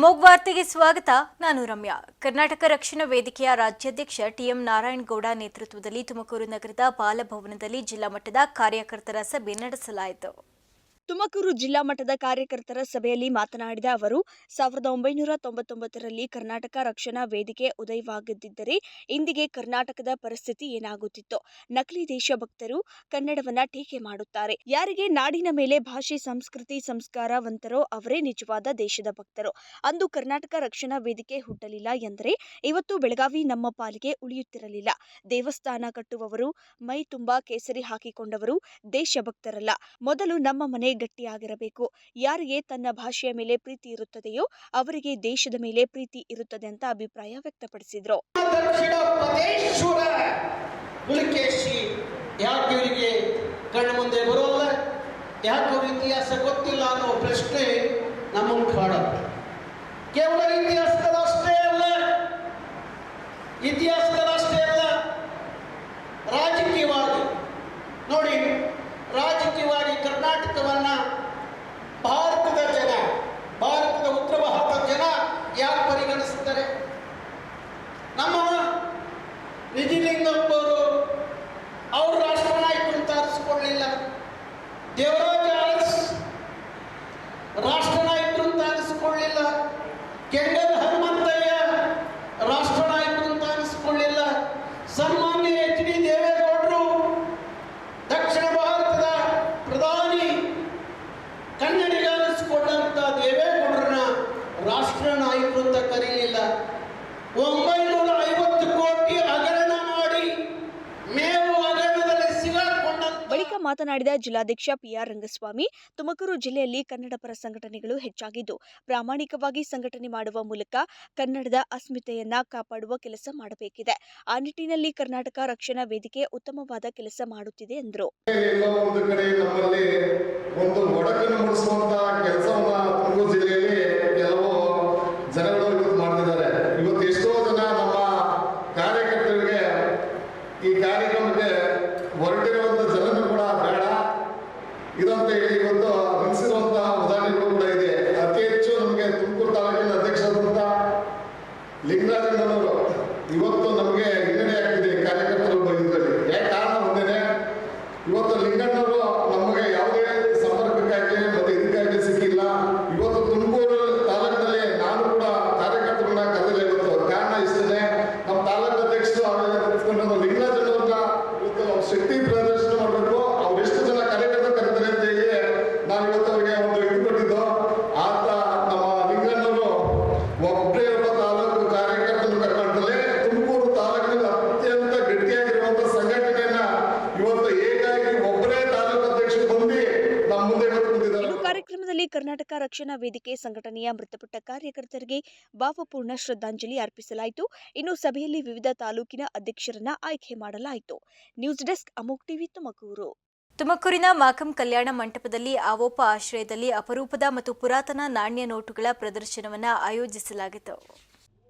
ಅಮೋಘ್ ವಾರ್ತೆಗೆ ಸ್ವಾಗತ. ನಾನು ರಮ್ಯಾ. ಕರ್ನಾಟಕ ರಕ್ಷಣಾ ವೇದಿಕೆಯ ರಾಜ್ಯಾಧ್ಯಕ್ಷ ಟಿಎಂ ನಾರಾಯಣಗೌಡ ನೇತೃತ್ವದಲ್ಲಿ ತುಮಕೂರು ನಗರದ ಬಾಲಭವನದಲ್ಲಿ ಜಿಲ್ಲಾ ಮಟ್ಟದ ಕಾರ್ಯಕರ್ತರ ಸಭೆ ನಡೆಸಲಾಯಿತು. ತುಮಕೂರು ಜಿಲ್ಲಾ ಮಟ್ಟದ ಕಾರ್ಯಕರ್ತರ ಸಭೆಯಲ್ಲಿ ಮಾತನಾಡಿದ ಅವರು, ಸಾವಿರದ ಒಂಬೈನೂರ ತೊಂಬತ್ತೊಂಬತ್ತರಲ್ಲಿ ಕರ್ನಾಟಕ ರಕ್ಷಣಾ ವೇದಿಕೆ ಉದಯವಾಗದಿದ್ದರೆ ಇಂದಿಗೆ ಕರ್ನಾಟಕದ ಪರಿಸ್ಥಿತಿ ಏನಾಗುತ್ತಿತ್ತು. ನಕಲಿ ದೇಶಭಕ್ತರು ಕನ್ನಡವನ್ನ ಟೀಕೆ ಮಾಡುತ್ತಾರೆ. ಯಾರಿಗೆ ನಾಡಿನ ಮೇಲೆ ಭಾಷೆ, ಸಂಸ್ಕೃತಿ ಸಂಸ್ಕಾರವಂತರೋ ಅವರೇ ನಿಜವಾದ ದೇಶದ ಭಕ್ತರು. ಅಂದು ಕರ್ನಾಟಕ ರಕ್ಷಣಾ ವೇದಿಕೆ ಹುಟ್ಟಲಿಲ್ಲ ಎಂದರೆ ಇವತ್ತು ಬೆಳಗಾವಿ ನಮ್ಮ ಪಾಲಿಗೆ ಉಳಿಯುತ್ತಿರಲಿಲ್ಲ. ದೇವಸ್ಥಾನ ಕಟ್ಟುವವರು, ಮೈ ತುಂಬಾ ಕೇಸರಿ ಹಾಕಿಕೊಂಡವರು ದೇಶಭಕ್ತರಲ್ಲ. ಮೊದಲು ನಮ್ಮ ಮನೆ ಗಟ್ಟಿಯಾಗಿರಬೇಕು. ಯಾರಿಗೆ ತನ್ನ ಭಾಷೆಯ ಮೇಲೆ ಪ್ರೀತಿ ಇರುತ್ತದೆಯೋ ಅವರಿಗೆ ದೇಶದ ಮೇಲೆ ಪ್ರೀತಿ ಇರುತ್ತದೆ ಅಂತ ಅಭಿಪ್ರಾಯ ವ್ಯಕ್ತಪಡಿಸಿದ್ರು. ಕಣ್ಣು ಮುಂದೆ ಬರೋಲ್ಲ? ಯಾಕೋ ಇತಿಹಾಸ ಗೊತ್ತಿಲ್ಲ ಅನ್ನೋ ಪ್ರಶ್ನೆ ನಮ್ಮನ್ನು ಕಾಡುತ್ತೆ ಕೇವಲ ಇತಿಹಾಸದಷ್ಟೇ ಅಲ್ಲ ಇತಿಹಾಸದಷ್ಟೇ ಅಲ್ಲ, ರಾಜಕೀಯವಾಗಿ. ನೋಡಿ, ರಾಜಕೀಯವಾಗಿ ಕರ್ನಾಟಕವನ್ನ ಭಾರತದ ಜನ ಭಾರತದ ಮಾತನಾಡಿದ ಜಿಲ್ಲಾಧ್ಯಕ್ಷ ಪಿಆರ್ ರಂಗಸ್ವಾಮಿ, ತುಮಕೂರು ಜಿಲ್ಲೆಯಲ್ಲಿ ಕನ್ನಡ ಪರ ಸಂಘಟನೆಗಳು ಹೆಚ್ಚಾಗಿದ್ದು, ಪ್ರಾಮಾಣಿಕವಾಗಿ ಸಂಘಟನೆ ಮಾಡುವ ಮೂಲಕ ಕನ್ನಡದ ಅಸ್ಮಿತೆಯನ್ನ ಕಾಪಾಡುವ ಕೆಲಸ ಮಾಡಬೇಕಿದೆ. ಆ ನಿಟ್ಟಿನಲ್ಲಿ ಕರ್ನಾಟಕ ರಕ್ಷಣಾ ವೇದಿಕೆ ಉತ್ತಮವಾದ ಕೆಲಸ ಮಾಡುತ್ತಿದೆ ಎಂದರು. ಈ ಕಾರ್ಯಕ್ರಮಕ್ಕೆ ಹೊರಟಿರುವಂತ ಜನರು ಕೂಡ ಬೇಡ. ಇದಂತ ಹೇಳಿ ಇವತ್ತು ಅನಿಸಿರುವಂತಹ ಉದಾಹರಣೆಗಳು ಕೂಡ ಇದೆ. ಅತಿ ಹೆಚ್ಚು ನಮಗೆ ತುಮಕೂರು ತಾಲೂಕಿನ ಅಧ್ಯಕ್ಷರಾದಂತ ಲಿಂಗರಾಜನವರು ಇವತ್ತು ನಮಗೆ ಹಿನ್ನಡೆ ಆಗ್ತಿದೆ ಕಾರ್ಯಕರ್ತರು ಇದರಲ್ಲಿ ಯಾಕೆ ಕಾರಣ ಒಂದೇನೆ ಇವತ್ತು ಲಿಂಗಣ್ಣವರು ನಮಗೆ ಯಾವುದೇ ಸಂಪರ್ಕಕ್ಕಾಗಲಿ ಮತ್ತೆ ಇದಕ್ಕಾಗಲಿ ಸಿಕ್ಕಿಲ್ಲ ಇವತ್ತು ತುಮಕೂರು ತಾಲೂಕಿನಲ್ಲಿ ನಾನು ಕೂಡ ಕಾರ್ಯಕರ್ತರನ್ನ ಕರೆದಿಲ್ಲ ಇವತ್ತು ಕಾರಣ ಇಷ್ಟೇ ನಮ್ಮ ತಾಲೂಕು ಅಧ್ಯಕ್ಷರು ಅವರ ಲಿಂಗರಾಜನವ್ರನ್ನ ಇವತ್ತು ನಾವು ಶಕ್ತಿ ಪ್ರದರ್ಶನ ಮಾಡಬೇಕು ಅವ್ರು ಎಷ್ಟು ಜನ ಕಾರ್ಯಕರ್ತರು ಕರೀತಾರೆ ಅಂತ ಹೇಳಿ ನಾನು ಇವತ್ತು ಅವರಿಗೆ ಒಂದು ಇದು ಕೊಟ್ಟಿದ್ದು ಆತ ನಮ್ಮ ಲಿಂಗಣ್ಣವರು ಒಬ್ಬರೇ ಒಬ್ಬ ತಾಲೂಕು ಕಾರ್ಯಕರ್ತರು ಕರ್ಕೊಂಡಲ್ಲಿ ತುಮಕೂರು ತಾಲೂಕಿನಲ್ಲಿ ಅತ್ಯಂತ ಗಟ್ಟಿಯಾಗಿರುವಂತ ಸಂಘಟನೆಯನ್ನ ಇವತ್ತು ಏಕಾಗಿ ಒಬ್ಬರೇ ತಾಲೂಕು ಅಧ್ಯಕ್ಷರು ಬಂದು ನಮ್ಮ ಮುಂದೆ ಇವತ್ತು ಕುಂತಿದ್ದಾರೆ ಇನ್ನು ಕಾರ್ಯಕ್ರಮದಲ್ಲಿ ಕರ್ನಾಟಕ ರಕ್ಷಣಾ ವೇದಿಕೆ ಸಂಘಟನೆಯ ಮೃತಪಟ್ಟ ಕಾರ್ಯಕರ್ತರಿಗೆ ಭಾವಪೂರ್ಣ ಶ್ರದ್ಧಾಂಜಲಿ ಅರ್ಪಿಸಲಾಯಿತು. ಇನ್ನು ಸಭೆಯಲ್ಲಿ ವಿವಿಧ ತಾಲೂಕಿನ ಅಧ್ಯಕ್ಷರನ್ನ ಆಯ್ಕೆ ಮಾಡಲಾಯಿತು. News desk Amogh TV Tumakuru. ತುಮಕೂರಿನ ಮಾಕಂ ಕಲ್ಯಾಣ ಮಂಟಪದಲ್ಲಿ ಆವೋಪ ಆಶ್ರಯದಲ್ಲಿ ಅಪರೂಪದ ಮತ್ತು ಪುರಾತನ ನಾಣ್ಯ ನೋಟುಗಳ ಪ್ರದರ್ಶನವನ್ನು ಆಯೋಜಿಸಲಾಗಿತ್ತು.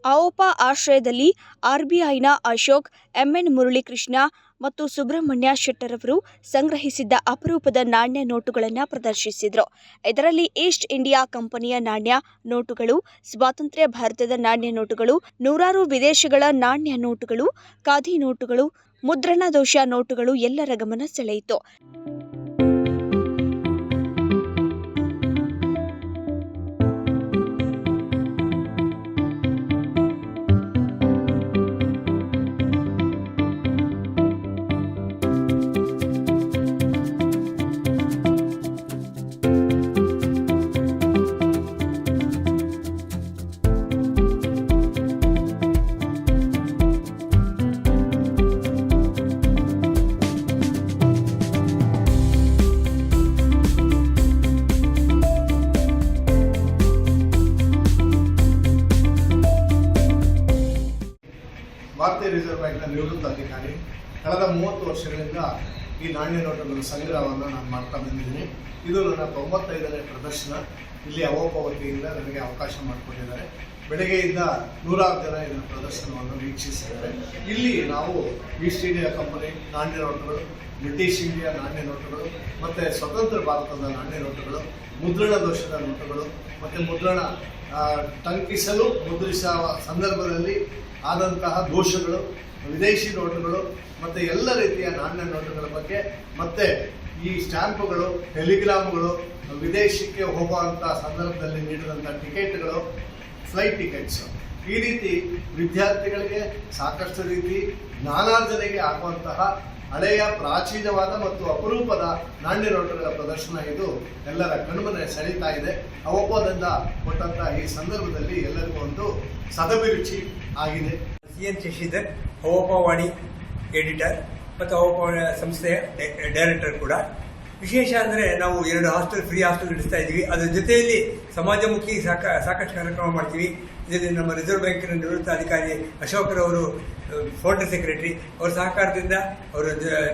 ಆವೋಪ ಆಶ್ರಯದಲ್ಲಿ ಆರ್ಬಿಐನ ಅಶೋಕ್ ಎಂಎನ್ ಮುರಳೀಕೃಷ್ಣ ಮತ್ತು ಸುಬ್ರಹ್ಮಣ್ಯ ಶೆಟ್ಟರವರು ಸಂಗ್ರಹಿಸಿದ್ದ ಅಪರೂಪದ ನಾಣ್ಯ ನೋಟುಗಳನ್ನು ಪ್ರದರ್ಶಿಸಿದರು. ಇದರಲ್ಲಿ ಈಸ್ಟ್ ಇಂಡಿಯಾ ಕಂಪನಿಯ ನಾಣ್ಯ ನೋಟುಗಳು, ಸ್ವಾತಂತ್ರ್ಯ ಭಾರತದ ನಾಣ್ಯ ನೋಟುಗಳು, ನೂರಾರು ವಿದೇಶಗಳ ನಾಣ್ಯ ನೋಟುಗಳು, ಖಾದಿ ನೋಟುಗಳು, ಮುದ್ರಣ ದೋಷ ನೋಟುಗಳು ಎಲ್ಲರ ಗಮನ ಸೆಳೆಯಿತು. ವರ್ಷಗಳಿಂದ ಈ ನಾಣ್ಯ ನೋಟುಗಳ ಸಂಗ್ರಹವನ್ನು ನಾನು ಮಾಡ್ತಾ ಬಂದಿದ್ದೀನಿ. ಇದು ನನ್ನ ತೊಂಬತ್ತೈದನೇ ಪ್ರದರ್ಶನ. ಇಲ್ಲಿ ಅವೋಪ ವತಿಯಿಂದ ನನಗೆ ಅವಕಾಶ ಮಾಡಿಕೊಟ್ಟಿದ್ದಾರೆ ಬೆಳಗ್ಗೆಯಿಂದ ನೂರಾರು ಜನ ಇದರ ಪ್ರದರ್ಶನವನ್ನು ವೀಕ್ಷಿಸಿದ್ದಾರೆ. ಇಲ್ಲಿ ನಾವು ಈಸ್ಟ್ ಇಂಡಿಯಾ ಕಂಪನಿ ನಾಣ್ಯ ನೋಟುಗಳು, ಬ್ರಿಟಿಷ್ ಇಂಡಿಯಾ ನಾಣ್ಯ ನೋಟುಗಳು, ಮತ್ತು ಸ್ವತಂತ್ರ ಭಾರತದ ನಾಣ್ಯ ನೋಟುಗಳು, ಮುದ್ರಣ ದೋಷದ ನೋಟುಗಳು, ಮತ್ತು ಮುದ್ರಣ ಟಂಕಿಸಲು, ಮುದ್ರಿಸುವ ಸಂದರ್ಭದಲ್ಲಿ ಆದಂತಹ ದೋಷಗಳು ವಿದೇಶಿ ನೋಟುಗಳು ಮತ್ತು ಎಲ್ಲ ರೀತಿಯ ನಾಣ್ಯ ನೋಟುಗಳ ಬಗ್ಗೆ, ಮತ್ತು ಈ ಸ್ಟ್ಯಾಂಪುಗಳು, ಟೆಲಿಗ್ರಾಮ್ಗಳು, ವಿದೇಶಕ್ಕೆ ಹೋಗುವಂಥ ಸಂದರ್ಭದಲ್ಲಿ ನೀಡಿದಂಥ ಟಿಕೆಟ್ಗಳು, ಫ್ಲೈಟ್ ಟಿಕೆಟ್ಸ್. ಈ ರೀತಿ ವಿದ್ಯಾರ್ಥಿಗಳಿಗೆ ಸಾಕಷ್ಟು ರೀತಿ ಜ್ಞಾನಾರ್ಜನೆಗೆ ಆಗುವಂತಹ ಹಳೆಯ ಪ್ರಾಚೀನವಾದ ಮತ್ತು ಅಪರೂಪದ ನಾಣ್ಯ ನೋಟುಗಳ ಪ್ರದರ್ಶನ ಇದು ಎಲ್ಲರ ಕಣ್ಮನೆ ಸೆಳೀತಾ ಇದೆ. ಅವಪ್ಪದಿಂದ ಕೊಟ್ಟಂತಹ ಈ ಸಂದರ್ಭದಲ್ಲಿ ಎಲ್ಲರಿಗೂ ಒಂದು ಸದಭಿರುಚಿ ಆಗಿದೆ. ಸಿ ಎನ್ ಶಶಿಧರ್ ಹವೋಪವಾಣಿ ಎಡಿಟರ್ ಮತ್ತು ಅವಪವಾಣಿ ಸಂಸ್ಥೆಯ ಡೈರೆಕ್ಟರ್ ಕೂಡ. ವಿಶೇಷ ಅಂದರೆ ನಾವು ಎರಡು ಹಾಸ್ಟೆಲ್ ಫ್ರೀ ಹಾಸ್ಟೆಲ್ ನಡೆಸ್ತಾ ಇದ್ದೀವಿ. ಅದರ ಜೊತೆಯಲ್ಲಿ ಸಮಾಜಮುಖಿ ಸಾಕ, ಸಾಕಷ್ಟು ಕಾರ್ಯಕ್ರಮ ಮಾಡ್ತೀವಿ. ಇದರಲ್ಲಿ ನಮ್ಮ ರಿಸರ್ವ್ ಬ್ಯಾಂಕಿನ ನಿವೃತ್ತ ಅಧಿಕಾರಿ ಅಶೋಕರವರು ಫೋಲ್ಡರ್ ಸೆಕ್ರೆಟರಿ ಅವರ ಸಹಕಾರದಿಂದ ಅವರ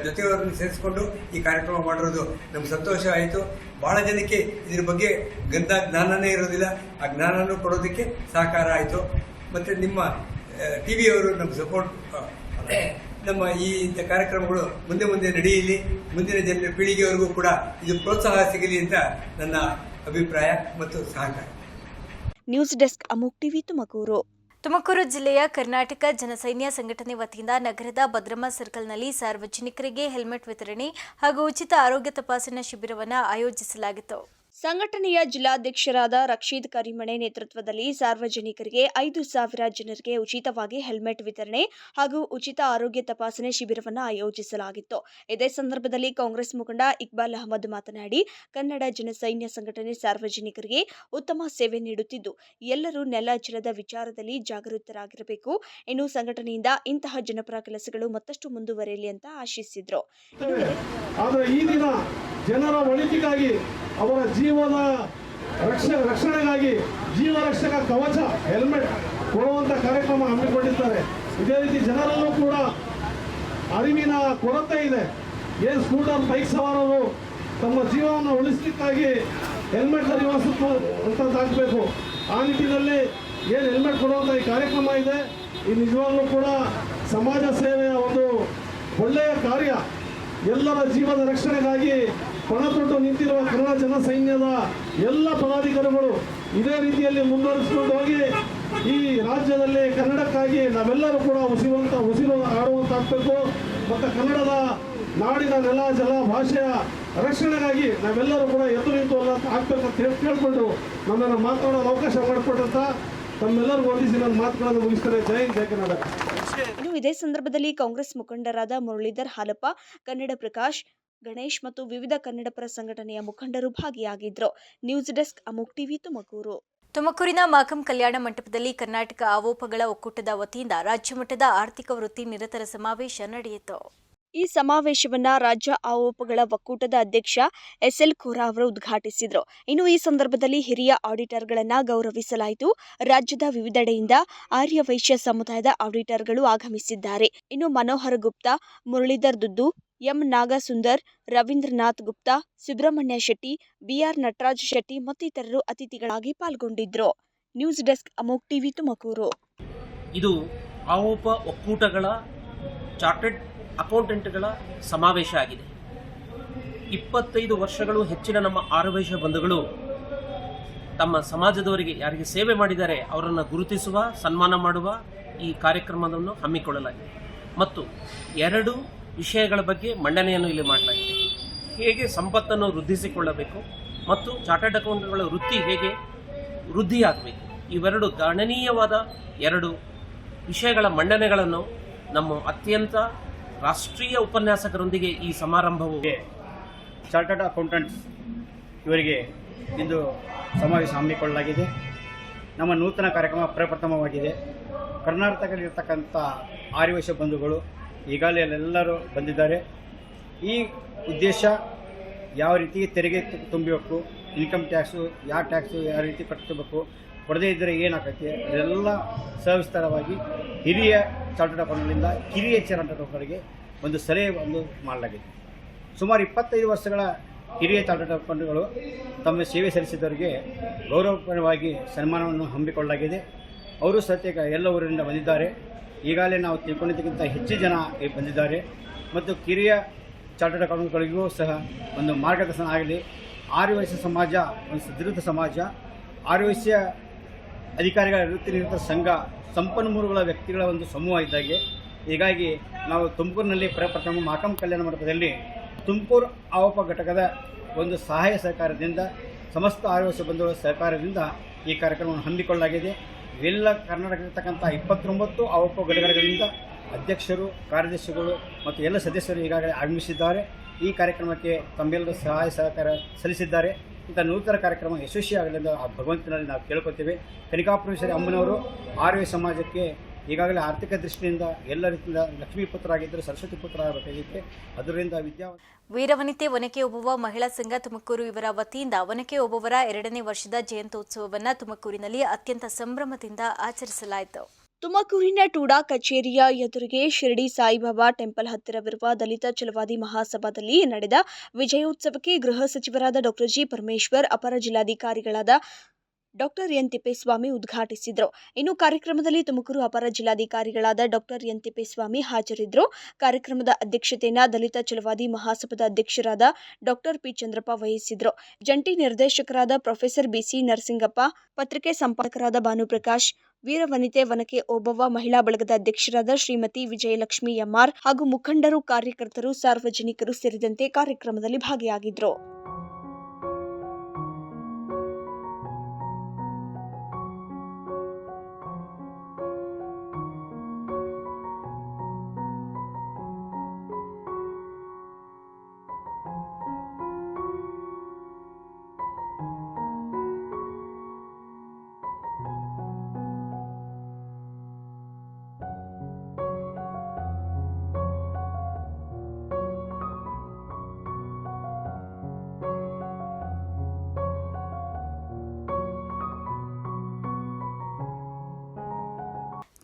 ಜೊತೆಯವರನ್ನು ಸೇರಿಸಿಕೊಂಡು ಈ ಕಾರ್ಯಕ್ರಮ ಮಾಡಿರೋದು ನಮ್ಗೆ ಸಂತೋಷ ಆಯಿತು. ಬಹಳ ಜನಕ್ಕೆ ಇದ್ರ ಬಗ್ಗೆ ಗಂಧ ಜ್ಞಾನನೇ ಇರೋದಿಲ್ಲ. ಆ ಜ್ಞಾನನೂ ಕೊಡೋದಕ್ಕೆ ಸಹಕಾರ ಆಯಿತು. ಮತ್ತು ನಿಮ್ಮ ಟಿ ವಿಯವರು ನಮ್ಮ ಸಪೋರ್ಟ್ ನಮ್ಮ ಈ ಇಂಥ ಕಾರ್ಯಕ್ರಮಗಳು ಮುಂದೆ ಮುಂದೆ ನಡೆಯಲಿ ಮುಂದಿನ ಜನ ಪೀಳಿಗೆಯವರೆಗೂ ಕೂಡ ಇದು ಪ್ರೋತ್ಸಾಹ ಸಿಗಲಿ ಅಂತ ನನ್ನ ಅಭಿಪ್ರಾಯ ಮತ್ತು ಸಹಕಾರ. News desk Amogh TV Tumakuru. Tumakuru ಜಿಲ್ಲೆಯ ಕರ್ನಾಟಕ ಜನಸೈನ್ಯ ಸಂಘಟನೆ ವತಿಯಿಂದ ನಗರದ ಭದ್ರಮ್ಮ ಸರ್ಕಲ್ನಲ್ಲಿ ಸಾರ್ವಜನಿಕರಿಗೆ ಹೆಲ್ಮೆಟ್ ವಿತರಣೆ ಹಾಗೂ ಉಚಿತ ಆರೋಗ್ಯ ತಪಾಸಣಾ ಶಿಬಿರವನ್ನು ಆಯೋಜಿಸಲಾಗಿತ್ತು. ಸಂಘಟನೆಯ ಜಿಲ್ಲಾಧ್ಯಕ್ಷರಾದ ರಕ್ಷೀದ್ ಕರಿಮಣೆ ನೇತೃತ್ವದಲ್ಲಿ ಸಾರ್ವಜನಿಕರಿಗೆ ಐದು ಸಾವಿರ ಜನರಿಗೆ ಉಚಿತವಾಗಿ ಹೆಲ್ಮೆಟ್ ವಿತರಣೆ ಹಾಗೂ ಉಚಿತ ಆರೋಗ್ಯ ತಪಾಸಣೆ ಶಿಬಿರವನ್ನು ಆಯೋಜಿಸಲಾಗಿತ್ತು. ಇದೇ ಸಂದರ್ಭದಲ್ಲಿ ಕಾಂಗ್ರೆಸ್ ಮುಖಂಡ ಇಕ್ಬಾಲ್ ಅಹಮದ್ ಮಾತನಾಡಿ, ಕನ್ನಡ ಜನಸೈನ್ಯ ಸಂಘಟನೆ ಸಾರ್ವಜನಿಕರಿಗೆ ಉತ್ತಮ ಸೇವೆ ನೀಡುತ್ತಿದ್ದು, ಎಲ್ಲರೂ ನೆಲ ಜಲದ ವಿಚಾರದಲ್ಲಿ ಜಾಗೃತರಾಗಿರಬೇಕು ಇನ್ನು ಸಂಘಟನೆಯಿಂದ ಇಂತಹ ಜನಪರ ಕೆಲಸಗಳು ಮತ್ತಷ್ಟು ಮುಂದುವರೆಯಲಿ ಅಂತ ಆಶಿಸಿದ್ರು. ಅವರ ಜೀವದ ರಕ್ಷ, ರಕ್ಷಣೆಗಾಗಿ ಜೀವ ರಕ್ಷಕ ಕವಚ ಹೆಲ್ಮೆಟ್ ಕೊಡುವಂಥ ಕಾರ್ಯಕ್ರಮ ಹಮ್ಮಿಕೊಂಡಿದ್ದಾರೆ. ಇದೇ ರೀತಿ ಜನರಲ್ಲೂ ಕೂಡ ಅರಿವಿನ ಕೊರತೆ ಇದೆ. ಏನು ಸ್ಕೂಟರ್ ಬೈಕ್ ಸವಾರರು ತಮ್ಮ ಜೀವವನ್ನು ಉಳಿಸಲಿಕ್ಕಾಗಿ ಹೆಲ್ಮೆಟ್ ಧರಿಸುವಂಥದ್ದಾಗಬೇಕು ಆ ನಿಟ್ಟಿನಲ್ಲಿ ಏನು ಹೆಲ್ಮೆಟ್ ಕೊಡುವಂಥ ಈ ಕಾರ್ಯಕ್ರಮ ಇದೆ, ಈ ನಿಜವಾಗ್ಲೂ ಕೂಡ ಸಮಾಜ ಸೇವೆಯ ಒಂದು ಒಳ್ಳೆಯ ಕಾರ್ಯ. ಎಲ್ಲರ ಜೀವದ ರಕ್ಷಣೆಗಾಗಿ ತೊಟ್ಟು ನಿಂತಿರುವ ಕನ್ನಡ ಜನ ಸೈನ್ಯದ ಎಲ್ಲ ಪದಾಧಿಕಾರಿಗಳು ಇದೇ ರೀತಿಯಲ್ಲಿ ಮುಂದುವರಿಸಿಕೊಂಡು ಹೋಗಿ ಈ ರಾಜ್ಯದಲ್ಲಿ ಕನ್ನಡಕ್ಕಾಗಿ ನಾವೆಲ್ಲರೂ ಕೂಡ ಉಸಿರುವಂತ ಉಸಿರು ಆಡುವಂತಾಗಬೇಕು ಮತ್ತು ಕನ್ನಡದ ನಾಡಿನ ನೆಲ ಜಲ ಭಾಷೆಯ ರಕ್ಷಣೆಗಾಗಿ ನಾವೆಲ್ಲರೂ ಕೂಡ ಎದ್ದು ನಿಂತು ಆಗ್ಬೇಕಂತ ಹೇಳಿ ಕೇಳಿಕೊಂಡು ನನ್ನನ್ನು ಮಾತನಾಡಲು ಅವಕಾಶ ಮಾಡಿಕೊಟ್ಟಂತ ತಮ್ಮೆಲ್ಲರಿಗೂ ವಂದಿಸಿ ನನ್ನ ಮಾತುಗಳನ್ನು ಮುಗಿಸ್ತಾರೆ ಜೈ ಹಿಂದ್, ಜೈ ಕರ್ನಾಟಕ ಇನ್ನು ಇದೇ ಸಂದರ್ಭದಲ್ಲಿ ಕಾಂಗ್ರೆಸ್ ಮುಖಂಡರಾದ ಮುರಳೀಧರ್ ಹಾಲಪ್ಪ ಕನ್ನಡ ಪ್ರಕಾಶ್ ಗಣೇಶ್ ಮತ್ತು ವಿವಿಧ ಕನ್ನಡಪರ ಸಂಘಟನೆಯ ಮುಖಂಡರು ಭಾಗಿಯಾಗಿದ್ದರು news desk Amogh TV Tumakuru. ತುಮಕೂರಿನ ಮಾಕಂ ಕಲ್ಯಾಣ ಮಂಟಪದಲ್ಲಿ ಕರ್ನಾಟಕ ಆವೋಪಗಳ ಒಕ್ಕೂಟದ ವತಿಯಿಂದ ರಾಜ್ಯಮಟ್ಟದ ಆರ್ಥಿಕ ವೃತ್ತಿ ನಿರತರ ಸಮಾವೇಶ ನಡೆಯಿತು. ಈ ಸಮಾವೇಶವನ್ನ ರಾಜ್ಯ ಆವೋಪಗಳ ಒಕ್ಕೂಟದ ಅಧ್ಯಕ್ಷ ಎಸ್ ಎಲ್ ಖೋರಾ ಅವರು ಉದ್ಘಾಟಿಸಿದರು. ಇನ್ನು ಈ ಸಂದರ್ಭದಲ್ಲಿ ಹಿರಿಯ ಆಡಿಟರ್ಗಳನ್ನ ಗೌರವಿಸಲಾಯಿತು. ರಾಜ್ಯದ ವಿವಿಧೆಡೆಯಿಂದ ಆರ್ಯ ವೈಶ್ಯ ಸಮುದಾಯದ ಆಡಿಟರ್ಗಳು ಆಗಮಿಸಿದ್ದಾರೆ. ಇನ್ನು Manohar Gupta Muralidhar ದುದ್ದು M Nagasundar, Ravindranath Gupta, Subrahmanya Shetty, B R Nataraj Shetty ಮತ್ತಿತರರು ಅತಿಥಿಗಳಾಗಿ ಪಾಲ್ಗೊಂಡಿದ್ದರು news desk Amogh TV Tumakuru. ಇದು ಆರೋಪ ಒಕ್ಕೂಟಗಳ, ಚಾರ್ಟೆಡ್ ಅಕೌಂಟೆಂಟ್ಗಳ ಸಮಾವೇಶ ಆಗಿದೆ. ಇಪ್ಪತ್ತೈದು ವರ್ಷಗಳು ಹೆಚ್ಚಿನ ನಮ್ಮ ಆರೋಗ್ಯ ಬಂಧುಗಳು ತಮ್ಮ ಸಮಾಜದವರಿಗೆ ಯಾರಿಗೆ ಸೇವೆ ಮಾಡಿದ್ದಾರೆ ಅವರನ್ನು ಗುರುತಿಸುವ, ಸನ್ಮಾನ ಮಾಡುವ ಈ ಕಾರ್ಯಕ್ರಮವನ್ನು ಹಮ್ಮಿಕೊಳ್ಳಲಾಗಿದೆ. ಮತ್ತು ಎರಡು ವಿಷಯಗಳ ಬಗ್ಗೆ ಮಂಡನೆಯನ್ನು ಇಲ್ಲಿ ಮಾಡಲಾಗಿದೆ ಹೇಗೆ ಸಂಪತ್ತನ್ನು ವೃದ್ಧಿಸಿಕೊಳ್ಳಬೇಕು ಮತ್ತು ಚಾರ್ಟರ್ಡ್ ಅಕೌಂಟೆಂಟ್ಗಳ ವೃತ್ತಿ ಹೇಗೆ ವೃದ್ಧಿಯಾಗಬೇಕು? ಇವೆರಡು ಗಣನೀಯವಾದ ಎರಡು ವಿಷಯಗಳ ಮಂಡನೆಗಳನ್ನು ನಮ್ಮ ಅತ್ಯಂತ ರಾಷ್ಟ್ರೀಯ ಉಪನ್ಯಾಸಕರೊಂದಿಗೆ ಈ ಸಮಾರಂಭವು ಚಾರ್ಟರ್ಡ್ ಅಕೌಂಟೆಂಟ್ಸ್ ಇವರಿಗೆ ಇಂದು ಸಮಾವೇಶ ಹಮ್ಮಿಕೊಳ್ಳಲಾಗಿದೆ. ನಮ್ಮ ನೂತನ ಕಾರ್ಯಕ್ರಮ ಪ್ರಪ್ರಥಮವಾಗಿದೆ. ಕರ್ನಾಟಕದಲ್ಲಿರ್ತಕ್ಕಂಥ ಆರ್ಯವೈಶ್ಯ ಬಂಧುಗಳು ಈಗಾಗಲೇ ಎಲ್ಲರೂ ಬಂದಿದ್ದಾರೆ. ಈ ಉದ್ದೇಶ ಯಾವ ರೀತಿ ತೆರಿಗೆ ತುಂಬಬೇಕು ಇನ್ಕಮ್ ಟ್ಯಾಕ್ಸು ಯಾವ ಟ್ಯಾಕ್ಸು ಯಾವ ರೀತಿ ಕಟ್ಟಬೇಕು ಕೊಡದೇ ಇದ್ದರೆ ಏನಾಗತ್ತೆ ಅದೆಲ್ಲ ಸವಿಸ್ತಾರವಾಗಿ ಹಿರಿಯ ಚಾರ್ಟರ್ಡ್ ಅಕೌಂಟ್ಗಳಿಂದ ಕಿರಿಯ ಚಾರ್ಟರ್ಡ್ ಅಕೌಂಟ್ಗಳಿಗೆ ಒಂದು ಸಲಹೆ ಒಂದು ಮಾಡಲಾಗಿದೆ. ಸುಮಾರು ಇಪ್ಪತ್ತೈದು ವರ್ಷಗಳ ಹಿರಿಯ ಚಾರ್ಟರ್ಡ್ ಅಕೌಂಟ್ಗಳು ತಮ್ಮ ಸೇವೆ ಸಲ್ಲಿಸಿದವರಿಗೆ ಗೌರವಪರವಾಗಿ ಸನ್ಮಾನವನ್ನು ಹಮ್ಮಿಕೊಳ್ಳಲಾಗಿದೆ. ಅವರು ಸತ್ಯ ಎಲ್ಲ ಊರಿನಿಂದ ಬಂದಿದ್ದಾರೆ. ಈಗಾಗಲೇ ನಾವು ತಿಳ್ಕೊಂಡಿದ್ದಕ್ಕಿಂತ ಹೆಚ್ಚು ಜನ ಬಂದಿದ್ದಾರೆ. ಮತ್ತು ಕಿರಿಯ ಚಾರ್ಟರ್ಡ್ ಅಕೌಂಟ್ಗಳಿಗೂ ಸಹ ಒಂದು ಮಾರ್ಗದರ್ಶನ ಆಗಲಿ. ಆರ್ಯವೈಶ್ಯ ಸಮಾಜ, ಒಂದು ಸದೃಢ ಸಮಾಜ. ಆರ್ಯವೈಶ್ಯ ಅಧಿಕಾರಿಗಳ ವೃತ್ತಿ ಸಂಘ ಸಂಪನ್ಮೂಲಗಳ ವ್ಯಕ್ತಿಗಳ ಒಂದು ಸಮೂಹ ಇದ್ದಾಗೆ. ಹೀಗಾಗಿ ನಾವು ತುಮಕೂರಿನಲ್ಲಿ ಪ್ರಪ್ರಥಮ ಮಾಕಂ ಕಲ್ಯಾಣ ಮಂಟಪದಲ್ಲಿ ತುಮಕೂರು ಆವಪ ಘಟಕದ ಒಂದು ಸಹಾಯ ಸಹಕಾರದಿಂದ, ಸಮಸ್ತ ಆರೋಗ್ಯ ಬಂಧುಗಳ ಸಹಕಾರದಿಂದ ಈ ಕಾರ್ಯಕ್ರಮವನ್ನು ಹಮ್ಮಿಕೊಳ್ಳಲಾಗಿದೆ. ಎಲ್ಲ ಕರ್ನಾಟಕದಲ್ಲಿರ್ತಕ್ಕಂಥ ಇಪ್ಪತ್ತೊಂಬತ್ತು ಆವಪ ಘಟಕಗಳಿಂದ ಅಧ್ಯಕ್ಷರು, ಕಾರ್ಯದರ್ಶಿಗಳು ಮತ್ತು ಎಲ್ಲ ಸದಸ್ಯರು ಈಗಾಗಲೇ ಆಗಮಿಸಿದ್ದಾರೆ. ಈ ಕಾರ್ಯಕ್ರಮಕ್ಕೆ ತಮ್ಮೆಲ್ಲರ ಸಹಾಯ, ಸಹಕಾರ ಸಲ್ಲಿಸಿದ್ದಾರೆ. ಇಂಥ ನೂತನ ಕಾರ್ಯಕ್ರಮ ಯಶಸ್ವಿಯಾಗಲಿ ಎಂದು ಆ ಭಗವಂತನಲ್ಲಿ ನಾವು ಕೇಳ್ಕೊತೀವಿ ಕನಿಕಾಪುರೇಶ್ವರಿ ಅಮ್ಮನವರು ಆರ್ಯ ಸಮಾಜಕ್ಕೆ ಈಗಾಗಲೇ ಆರ್ಥಿಕ ದೃಷ್ಟಿಯಿಂದ ಎಲ್ಲ ರೀತಿಯಿಂದ ಲಕ್ಷ್ಮೀ ಪುತ್ರರಾಗಿದ್ದರು ಸರಸ್ವತಿ ಪುತ್ರ ಆಗಬೇಕಾಗಿತ್ತು ಅದರಿಂದ ವಿದ್ಯಾ ವೀರವನಿತೆ ಒನಕೆ ಒಬ್ಬವ ಮಹಿಳಾ ಸಂಘ ತುಮಕೂರು ಇವರ ವತಿಯಿಂದ ಒನಕೆ ಒಬ್ಬವರ ಎರಡನೇ ವರ್ಷದ ಜಯಂತ್ಯೋತ್ಸವವನ್ನು ತುಮಕೂರಿನಲ್ಲಿ ಅತ್ಯಂತ ಸಂಭ್ರಮದಿಂದ ಆಚರಿಸಲಾಯಿತು. ತುಮಕೂರಿನ ಟೂಡಾ ಕಚೇರಿಯ ಎದುರಿಗೆ ಶಿರಡಿ ಸಾಯಿಬಾಬಾ ಟೆಂಪಲ್ ಹತ್ತಿರವಿರುವ ದಲಿತ ಚಲವಾದಿ ಮಹಾಸಭಾದಲ್ಲಿ ನಡೆದ ವಿಜಯೋತ್ಸವಕ್ಕೆ ಗೃಹ ಸಚಿವರಾದ ಡಾಕ್ಟರ್ ಜಿ ಪರಮೇಶ್ವರ್ ಅಪರ ಜಿಲ್ಲಾಧಿಕಾರಿಗಳಾದ ಡಾಕ್ಟರ್ ಎನ್ ತಿಪ್ಪೇಸ್ವಾಮಿ ಉದ್ಘಾಟಿಸಿದರು. ಇನ್ನು ಕಾರ್ಯಕ್ರಮದಲ್ಲಿ ತುಮಕೂರು ಅಪರ ಜಿಲ್ಲಾಧಿಕಾರಿಗಳಾದ ಡಾಕ್ಟರ್ ಎನ್ ತಿಪ್ಪೇಸ್ವಾಮಿ ಹಾಜರಿದ್ದರು ಕಾರ್ಯಕ್ರಮದ ಅಧ್ಯಕ್ಷತೆಯನ್ನು ದಲಿತ ಚಲವಾದಿ ಮಹಾಸಭಾದ ಅಧ್ಯಕ್ಷರಾದ ಡಾಕ್ಟರ್ ಪಿ ಚಂದ್ರಪ್ಪ ವಹಿಸಿದ್ರು. ಜಂಟಿ ನಿರ್ದೇಶಕರಾದ ಪ್ರೊಫೆಸರ್ ಬಿಸಿ ನರಸಿಂಗಪ್ಪ, ಪತ್ರಿಕೆ ಸಂಪಾದಕರಾದ ಭಾನುಪ್ರಕಾಶ್, ವೀರವನಿತೆ ವನಕೆ ಓಬವ್ವ, ಮಹಿಳಾ ಬಳಗದ ಅಧ್ಯಕ್ಷರಾದ ಶ್ರೀಮತಿ ವಿಜಯಲಕ್ಷ್ಮಿ ಎಂಆರ್ ಹಾಗೂ ಮುಖಂಡರು, ಕಾರ್ಯಕರ್ತರು, ಸಾರ್ವಜನಿಕರು ಸೇರಿದಂತೆ ಕಾರ್ಯಕ್ರಮದಲ್ಲಿ ಭಾಗಿಯಾಗಿದ್ದರು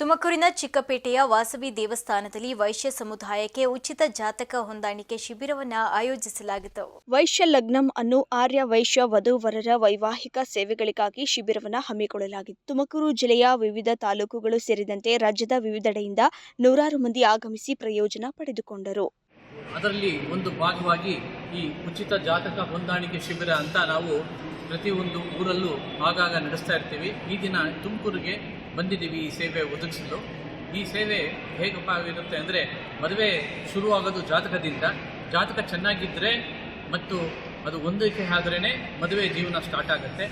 ತುಮಕೂರಿನ ಚಿಕ್ಕಪೇಟೆಯ ವಾಸವಿ ದೇವಸ್ಥಾನದಲ್ಲಿ ವೈಶ್ಯ ಸಮುದಾಯಕ್ಕೆ ಉಚಿತ ಜಾತಕ ಹೊಂದಾಣಿಕೆ ಶಿಬಿರವನ್ನು ಆಯೋಜಿಸಲಾಗಿತ್ತು. ವೈಶ್ಯ ಲಗ್ನಂ ಅನ್ನು ಆರ್ಯ ವೈಶ್ಯ ವಧುವರರ ವೈವಾಹಿಕ ಸೇವೆಗಳಿಗಾಗಿ ಶಿಬಿರವನ್ನು ಹಮ್ಮಿಕೊಳ್ಳಲಾಗಿತ್ತು. ತುಮಕೂರು ಜಿಲ್ಲೆಯ ವಿವಿಧ ತಾಲೂಕುಗಳು ಸೇರಿದಂತೆ ರಾಜ್ಯದ ವಿವಿಧೆಡೆಯಿಂದ ನೂರಾರು ಮಂದಿ ಆಗಮಿಸಿ ಪ್ರಯೋಜನ ಪಡೆದುಕೊಂಡರು. ಅದರಲ್ಲಿ ಒಂದು ಭಾಗವಾಗಿ ಈ ಉಚಿತ ಜಾತಕ ಹೊಂದಾಣಿಕೆ ಶಿಬಿರ ಅಂತ ನಾವು ಪ್ರತಿಯೊಂದು ಊರಲ್ಲೂ ಆಗಾಗ ನಡೆಸ್ತಾ ಇರ್ತೀವಿ. ಈ ದಿನ ತುಮಕೂರಿಗೆ ಬಂದಿದ್ದೀವಿ ಈ ಸೇವೆ ಒದಗಿಸಲು ಈ ಸೇವೆ ಹೇಗಪ್ಪ ಆಗಿರುತ್ತೆ ಅಂದರೆ ಮದುವೆ ಶುರುವಾಗೋದು ಜಾತಕದಿಂದ. ಜಾತಕ ಚೆನ್ನಾಗಿದ್ದರೆ ಮತ್ತು ಅದು ಹೊಂದಿಕೆ ಆದ್ರೇ ಮದುವೆ ಜೀವನ ಸ್ಟಾರ್ಟ್ ಆಗುತ್ತೆ.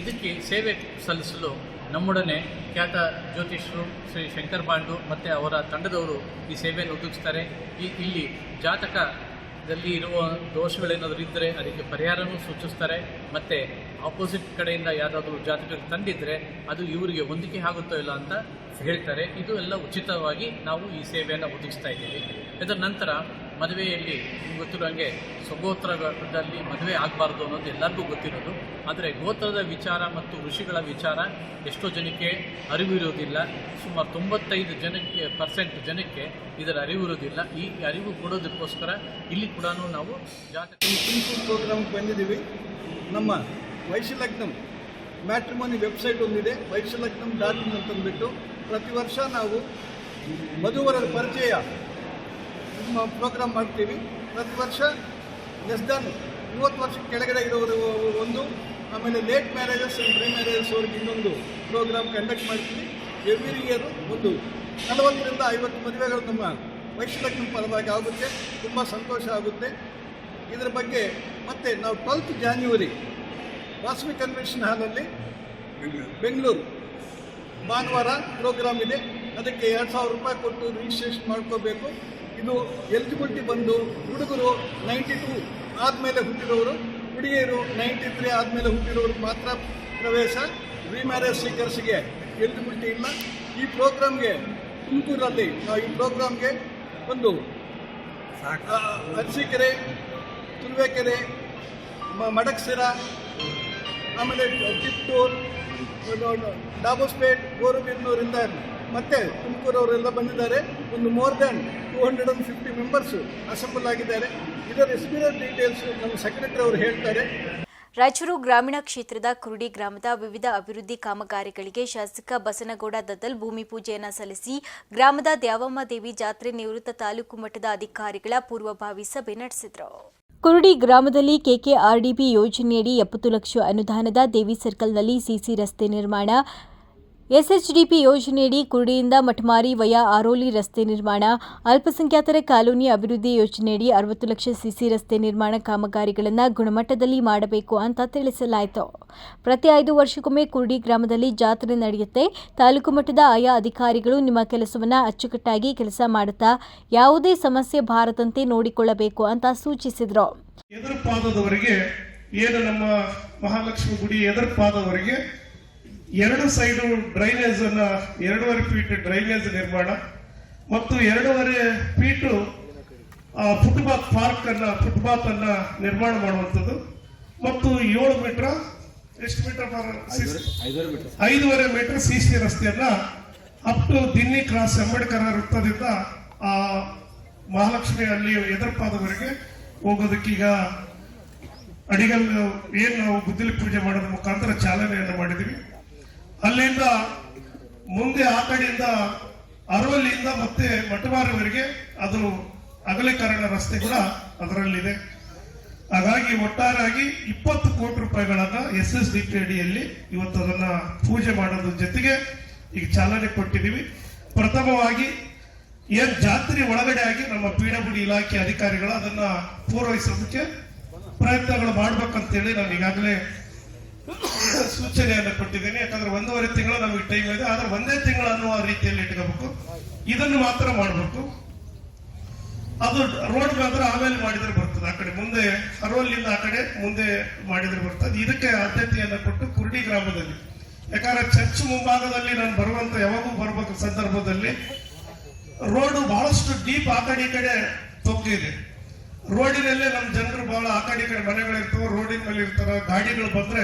ಇದಕ್ಕೆ ಸೇವೆ ಸಲ್ಲಿಸಲು ನಮ್ಮೊಡನೆ ಖ್ಯಾತ ಜ್ಯೋತಿಷರು ಶ್ರೀ ಶಂಕರ್ ಬಾಂಡು ಮತ್ತು ಅವರ ತಂಡದವರು ಈ ಸೇವೆಯನ್ನು ಒದಗಿಸ್ತಾರೆ. ಈ ಇಲ್ಲಿ ಜಾತಕದಲ್ಲಿ ಇರುವ ದೋಷಗಳೇನಾದರೂ ಇದ್ದರೆ ಅದಕ್ಕೆ ಪರಿಹಾರನೂ ಸೂಚಿಸ್ತಾರೆ. ಮತ್ತು ಆಪೋಸಿಟ್ ಕಡೆಯಿಂದ ಯಾರಾದರೂ ಜಾತಕರು ತಂದಿದ್ದರೆ ಅದು ಇವರಿಗೆ ಹೊಂದಿಕೆ ಆಗುತ್ತೋ ಇಲ್ಲ ಅಂತ ಹೇಳ್ತಾರೆ. ಇದು ಎಲ್ಲ ಉಚಿತವಾಗಿ ನಾವು ಈ ಸೇವೆಯನ್ನು ಒದಗಿಸ್ತಾ ಇದ್ದೀವಿ. ಇದರ ನಂತರ ಮದುವೆಯಲ್ಲಿ ಗೊತ್ತಿರೋ ಹಾಗೆ ಸ್ವಗೋತ್ರದಲ್ಲಿ ಮದುವೆ ಆಗಬಾರ್ದು ಅನ್ನೋದು ಎಲ್ಲರಿಗೂ ಗೊತ್ತಿರೋದು. ಆದರೆ ಗೋತ್ರದ ವಿಚಾರ ಮತ್ತು ಋಷಿಗಳ ವಿಚಾರ ಎಷ್ಟೋ ಜನಕ್ಕೆ ಅರಿವಿರೋದಿಲ್ಲ. ಸುಮಾರು ತೊಂಬತ್ತೈದು ಜನಕ್ಕೆ ಪರ್ಸೆಂಟ್ ಜನಕ್ಕೆ ಇದರ ಅರಿವು ಇರೋದಿಲ್ಲ ಈ ಅರಿವು ಕೊಡೋದಕ್ಕೋಸ್ಕರ ಇಲ್ಲಿ ಕೂಡ ನಾವು ಜಾತಕ ತುಮಕೂರು ಪ್ರೋಗ್ರಾಮ್ಗೆ ಬಂದಿದ್ದೀವಿ. ನಮ್ಮ ವೈಶ್ಯಲಗ್ನಂ ಮ್ಯಾಟ್ರಿಮೋನಿ ವೆಬ್ಸೈಟ್ ಒಂದಿದೆ. ವೈಶಲಗ್ನಂ ಡಾಟ್ ಇನ್ ಅಂತಂದ್ಬಿಟ್ಟು ಪ್ರತಿ ವರ್ಷ ನಾವು ಮಧುವರರ ಪರಿಚಯ ಪ್ರೋಗ್ರಾಮ್ ಮಾಡ್ತೀವಿ. ಪ್ರತಿ ವರ್ಷ ಲೆಸ್ ದನ್ ಮೂವತ್ತು ವರ್ಷ ಕೆಳಗಡೆ ಇರೋರು ಒಂದು, ಆಮೇಲೆ late marriages and pre marriages ಅವ್ರಿಗೆ ಇನ್ನೊಂದು ಪ್ರೋಗ್ರಾಮ್ ಕಂಡಕ್ಟ್ ಮಾಡ್ತೀವಿ. ಎವ್ರಿ ಇಯರ್ ಒಂದು. ನಲವತ್ತರಿಂದ ಐವತ್ತು ಮದುವೆಗಳು ನಮ್ಮ ವೈಶ್ಯಲಗ್ನ ಪರವಾಗಿ ಆಗುತ್ತೆ. ತುಂಬ ಸಂತೋಷ ಆಗುತ್ತೆ. ಇದರ ಬಗ್ಗೆ ಮತ್ತೆ ನಾವು ಟ್ವೆಲ್ತ್ ಜಾನ್ಯುವರಿ ವಾಸವಿ ಕನ್ವೆನ್ಷನ್ ಹಾಲಲ್ಲಿ ಬೆಂಗಳೂರು. ಭಾನುವಾರ ಪ್ರೋಗ್ರಾಮ್ ಇದೆ. ಅದಕ್ಕೆ ಎರಡು ಸಾವಿರ ರೂಪಾಯಿ ಕೊಟ್ಟು ರಿಜಿಸ್ಟ್ರೇಷನ್ ಮಾಡ್ಕೋಬೇಕು. ಇದು ಎಲಿಜಿಬಿಲಿಟಿ ಬಂದು ಹುಡುಗರು ನೈಂಟಿ ಟೂ ಆದಮೇಲೆ ಹುಟ್ಟಿರೋರು ಹುಡುಗಿಯರು ನೈಂಟಿ ತ್ರೀ ಆದಮೇಲೆ ಹುಟ್ಟಿರೋರು ಮಾತ್ರ ಪ್ರವೇಶ. ರಿಮ್ಯಾರೇಜ್ ಸೀಕರ್ಸ್ಗೆ ಎಲಿಜಿಬಿಲಿಟಿ ಇಲ್ಲ. ಈ ಪ್ರೋಗ್ರಾಮ್ಗೆ ತುಮಕೂರಲ್ಲಿ ನಾವು ಈ ಪ್ರೋಗ್ರಾಮ್ಗೆ ಒಂದು ಅರಸೀಕೆರೆ, ತುರುವೇಕೆರೆ ಮಡಕ್ಸಿರ ಆಮೇಲೆ ಟಿಪ್ಟೂರ್ ಡಾಬೋಸ್ಪೇಟ್ ಗೋರುಬೀರ್ನೂರಿಂದ ಮತ್ತೆ ತುಮಕೂರವರೆಲ್ಲ ಬಂದಿದ್ದಾರೆ. ಒಂದು more than two hundred and fifty members assemble ಆಗಿದ್ದಾರೆ. ಇದರ ಎಸ್ಪಿರಲ್ ಡೀಟೇಲ್ಸ್ ನಮ್ಮ ಸೆಕ್ರೆಟರಿ ಅವರು ಹೇಳ್ತಾರೆ. ರಾಯಚೂರು ಗ್ರಾಮೀಣ ಕ್ಷೇತ್ರದ ಕುರುಡಿ ಗ್ರಾಮದ ವಿವಿಧ ಅಭಿವೃದ್ಧಿ ಕಾಮಗಾರಿಗಳಿಗೆ ಶಾಸಕ ಬಸನಗೌಡ ದದ್ದಲ್ ಭೂಮಿ ಪೂಜೆಯನ್ನು ಸಲ್ಲಿಸಿ ಗ್ರಾಮದ ದ್ಯಾವಮ್ಮ ದೇವಿ ಜಾತ್ರೆ ನಿವೃತ್ತ ತಾಲೂಕು ಮಟ್ಟದ ಅಧಿಕಾರಿಗಳ ಪೂರ್ವಭಾವಿ ಸಭೆ ನಡೆಸಿದರು. ಕುರುಡಿ ಗ್ರಾಮದಲ್ಲಿ ಕೆಕೆಆರ್ಡಿಬಿ ಯೋಜನೆಯಡಿ ಎಪ್ಪತ್ತು ಲಕ್ಷ ಅನುದಾನದ ದೇವಿ ಸರ್ಕಲ್ನಲ್ಲಿ ಸಿಸಿ ರಸ್ತೆ ನಿರ್ಮಾಣ ಎಸ್ಎಚ್ಡಿಪಿ ಯೋಜನೆಯಡಿ ಕುರುಡಿಯಿಂದ ಮಠಮಾರಿ ವಯಾ ಆರೋಲಿ ರಸ್ತೆ ನಿರ್ಮಾಣ, ಅಲ್ಪಸಂಖ್ಯಾತರ ಕಾಲೋನಿ ಅಭಿವೃದ್ಧಿ ಯೋಜನೆಯಡಿ ಅರವತ್ತು ಲಕ್ಷ ಸಿಸಿ ರಸ್ತೆ ನಿರ್ಮಾಣ ಕಾಮಗಾರಿಗಳನ್ನು ಗುಣಮಟ್ಟದಲ್ಲಿ ಮಾಡಬೇಕು ಅಂತ ತಿಳಿಸಲಾಯಿತು. ಪ್ರತಿ ಐದು ವರ್ಷಕ್ಕೊಮ್ಮೆ ಕುರುಡಿ ಗ್ರಾಮದಲ್ಲಿ ಜಾತ್ರೆ ನಡೆಯುತ್ತೆ. ತಾಲೂಕು ಮಟ್ಟದ ಆಯಾ ಅಧಿಕಾರಿಗಳು ನಿಮ್ಮ ಕೆಲಸವನ್ನು ಅಚ್ಚುಕಟ್ಟಾಗಿ ಕೆಲಸ ಮಾಡುತ್ತಾ, ಯಾವುದೇ ಸಮಸ್ಯೆ ಬಾರದಂತೆ ನೋಡಿಕೊಳ್ಳಬೇಕು ಅಂತ ಸೂಚಿಸಿದರು. ನಮ್ಮ ಮಹಾಲಕ್ಷ್ಮಿ ಗುಡಿ ಎರಡು ಸೈಡು ಡ್ರೈನೇಜ್ ಅನ್ನ ಎರಡೂವರೆ ಫೀಟ್ ಡ್ರೈನೇಜ್ ನಿರ್ಮಾಣ ಮತ್ತು ಎರಡೂವರೆ ಫೀಟು ಫುಟ್ಬಾತ್ ಪಾರ್ಕ್ ಅನ್ನ ಫುಟ್ಬಾತ್ ಅನ್ನ ನಿರ್ಮಾಣ ಮಾಡುವಂಥದ್ದು. ಮತ್ತು ಏಳು ಮೀಟರ್ ಎಷ್ಟು ಮೀಟರ್ ಐದೂವರೆ metre C C ರಸ್ತೆಯನ್ನ up to Dinni cross Ambedkar ವೃತ್ತದಿಂದ ಆ ಮಹಾಲಕ್ಷ್ಮಿ ಅಲ್ಲಿ ಎದುರುಪಾದವರೆಗೆ ಹೋಗೋದಕ್ಕೀಗ ಅಡಿಗಲ್ ಏನು ನಾವು ಗುದ್ದಲಿ ಪೂಜೆ ಮಾಡೋದ್ರ ಮುಖಾಂತರ ಚಾಲನೆಯನ್ನು ಮಾಡಿದ್ವಿ ಅಲ್ಲಿಂದ ಮುಂದೆ ಆ ಕಡೆಯಿಂದ ಅರವಲ್ಲಿಯಿಂದ ಮತ್ತೆ ಮಟವಾರವರೆಗೆ ಅದು ಅಗಲೀಕರಣ ರಸ್ತೆ ಕೂಡ ಅದರಲ್ಲಿದೆ. ಹಾಗಾಗಿ ಒಟ್ಟಾರೆಯಾಗಿ ಇಪ್ಪತ್ತು ಕೋಟಿ ರೂಪಾಯಿಗಳನ್ನ ಎಸ್ ಎಸ್ ಡಿ ಪಿ ಅಡಿಯಲ್ಲಿ ಇವತ್ತು ಅದನ್ನ ಪೂಜೆ ಮಾಡೋದ್ರ ಜೊತೆಗೆ ಈಗ ಚಾಲನೆ ಕೊಟ್ಟಿದ್ದೀವಿ. ಪ್ರಥಮವಾಗಿ ಏನ್ ಜಾತ್ರೆ ಒಳಗಡೆ ಆಗಿ ನಮ್ಮ ಪಿ ಇಲಾಖೆ ಅಧಿಕಾರಿಗಳು ಅದನ್ನ ಪೂರೈಸೋದಕ್ಕೆ ಪ್ರಯತ್ನಗಳು ಮಾಡ್ಬೇಕಂತೇಳಿ ನಾನು ಈಗಾಗಲೇ ಸೂಚನೆಯನ್ನು ಕೊಟ್ಟಿದ್ದೇನೆ. ಯಾಕಂದ್ರೆ ಒಂದೂವರೆ ತಿಂಗಳು ನಮಗೆ ಟೈಮ್ ಇದೆ. ಆದ್ರೆ ಒಂದೇ ತಿಂಗಳು ಅನ್ನುವ ರೀತಿಯಲ್ಲಿ ಇಟ್ಕೋಬೇಕು. ಇದನ್ನು ಮಾತ್ರ ಮಾಡಬೇಕು. ಅದು ರೋಡ್ ಮಾತ್ರ ಆಮೇಲೆ ಮಾಡಿದ್ರೆ ಬರ್ತದೆ. ಆ ಕಡೆ ಮುಂದೆ ಅರೋಲಿಂದ ಆ ಕಡೆ ಮುಂದೆ ಮಾಡಿದ್ರೆ ಬರ್ತದೆ. ಇದಕ್ಕೆ ಆದ್ಯತೆಯನ್ನು ಕೊಟ್ಟು ಕುರುಡಿ ಗ್ರಾಮದಲ್ಲಿ. ಯಾಕಂದ್ರೆ ಚರ್ಚ್ ಮುಂಭಾಗದಲ್ಲಿ ನಾನು ಬರುವಂತ ಯಾವಾಗೂ ಬರ್ಬೇಕು ಸಂದರ್ಭದಲ್ಲಿ. ರೋಡ್ ಬಹಳಷ್ಟು ಡೀಪ್ ಆ ಕಡೆ ಈ ಕಡೆ ತೊಕ್ಕಿದೆ ರೋಡಿನಲ್ಲೇ ನಮ್ಮ ಜನರು ಬಹಳ ಆ ಕಡೆ ಕಡೆ ಮನೆಗಳಿರ್ತವೆ ರೋಡಿನ ಮೇಲೆ ಇರ್ತಾರ ಗಾಡಿಗಳು ಬಂದ್ರೆ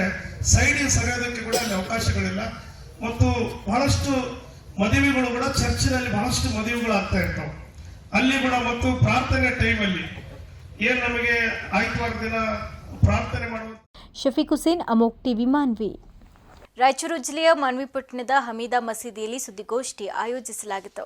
ಸೈಡಿಗೆ ಸರಿಯೋದಕ್ಕೆ ಕೂಡ ಅಲ್ಲಿ ಅವಕಾಶಗಳಿಲ್ಲ. ಮತ್ತು ಬಹಳಷ್ಟು ಮದುವೆಗಳು ಕೂಡ ಚರ್ಚಿನಲ್ಲಿ ಬಹಳಷ್ಟು ಮದುವೆಗಳು ಆಗ್ತಾ ಇರ್ತಾವೆ. ಅಲ್ಲಿ ಕೂಡ ಮತ್ತು ಪ್ರಾರ್ಥನೆ ಟೈಮಲ್ಲಿ ಏನ್ ನಮಗೆ ಆಯ್ತವಾರ ದಿನ ಪ್ರಾರ್ಥನೆ ಮಾಡುವ ಶಫೀಕ್ ಹುಸೇನ್ ಅಮೋಕ್ ಟಿವಿ ಮಾನ್ವಿ. ರಾಯಚೂರು ಜಿಲ್ಲೆಯ ಮಾನ್ವಿ ಪಟ್ಟಣದ ಹಮೀದಾ ಮಸೀದಿಯಲ್ಲಿ ಸುದ್ದಿಗೋಷ್ಠಿ ಆಯೋಜಿಸಲಾಗಿತ್ತು.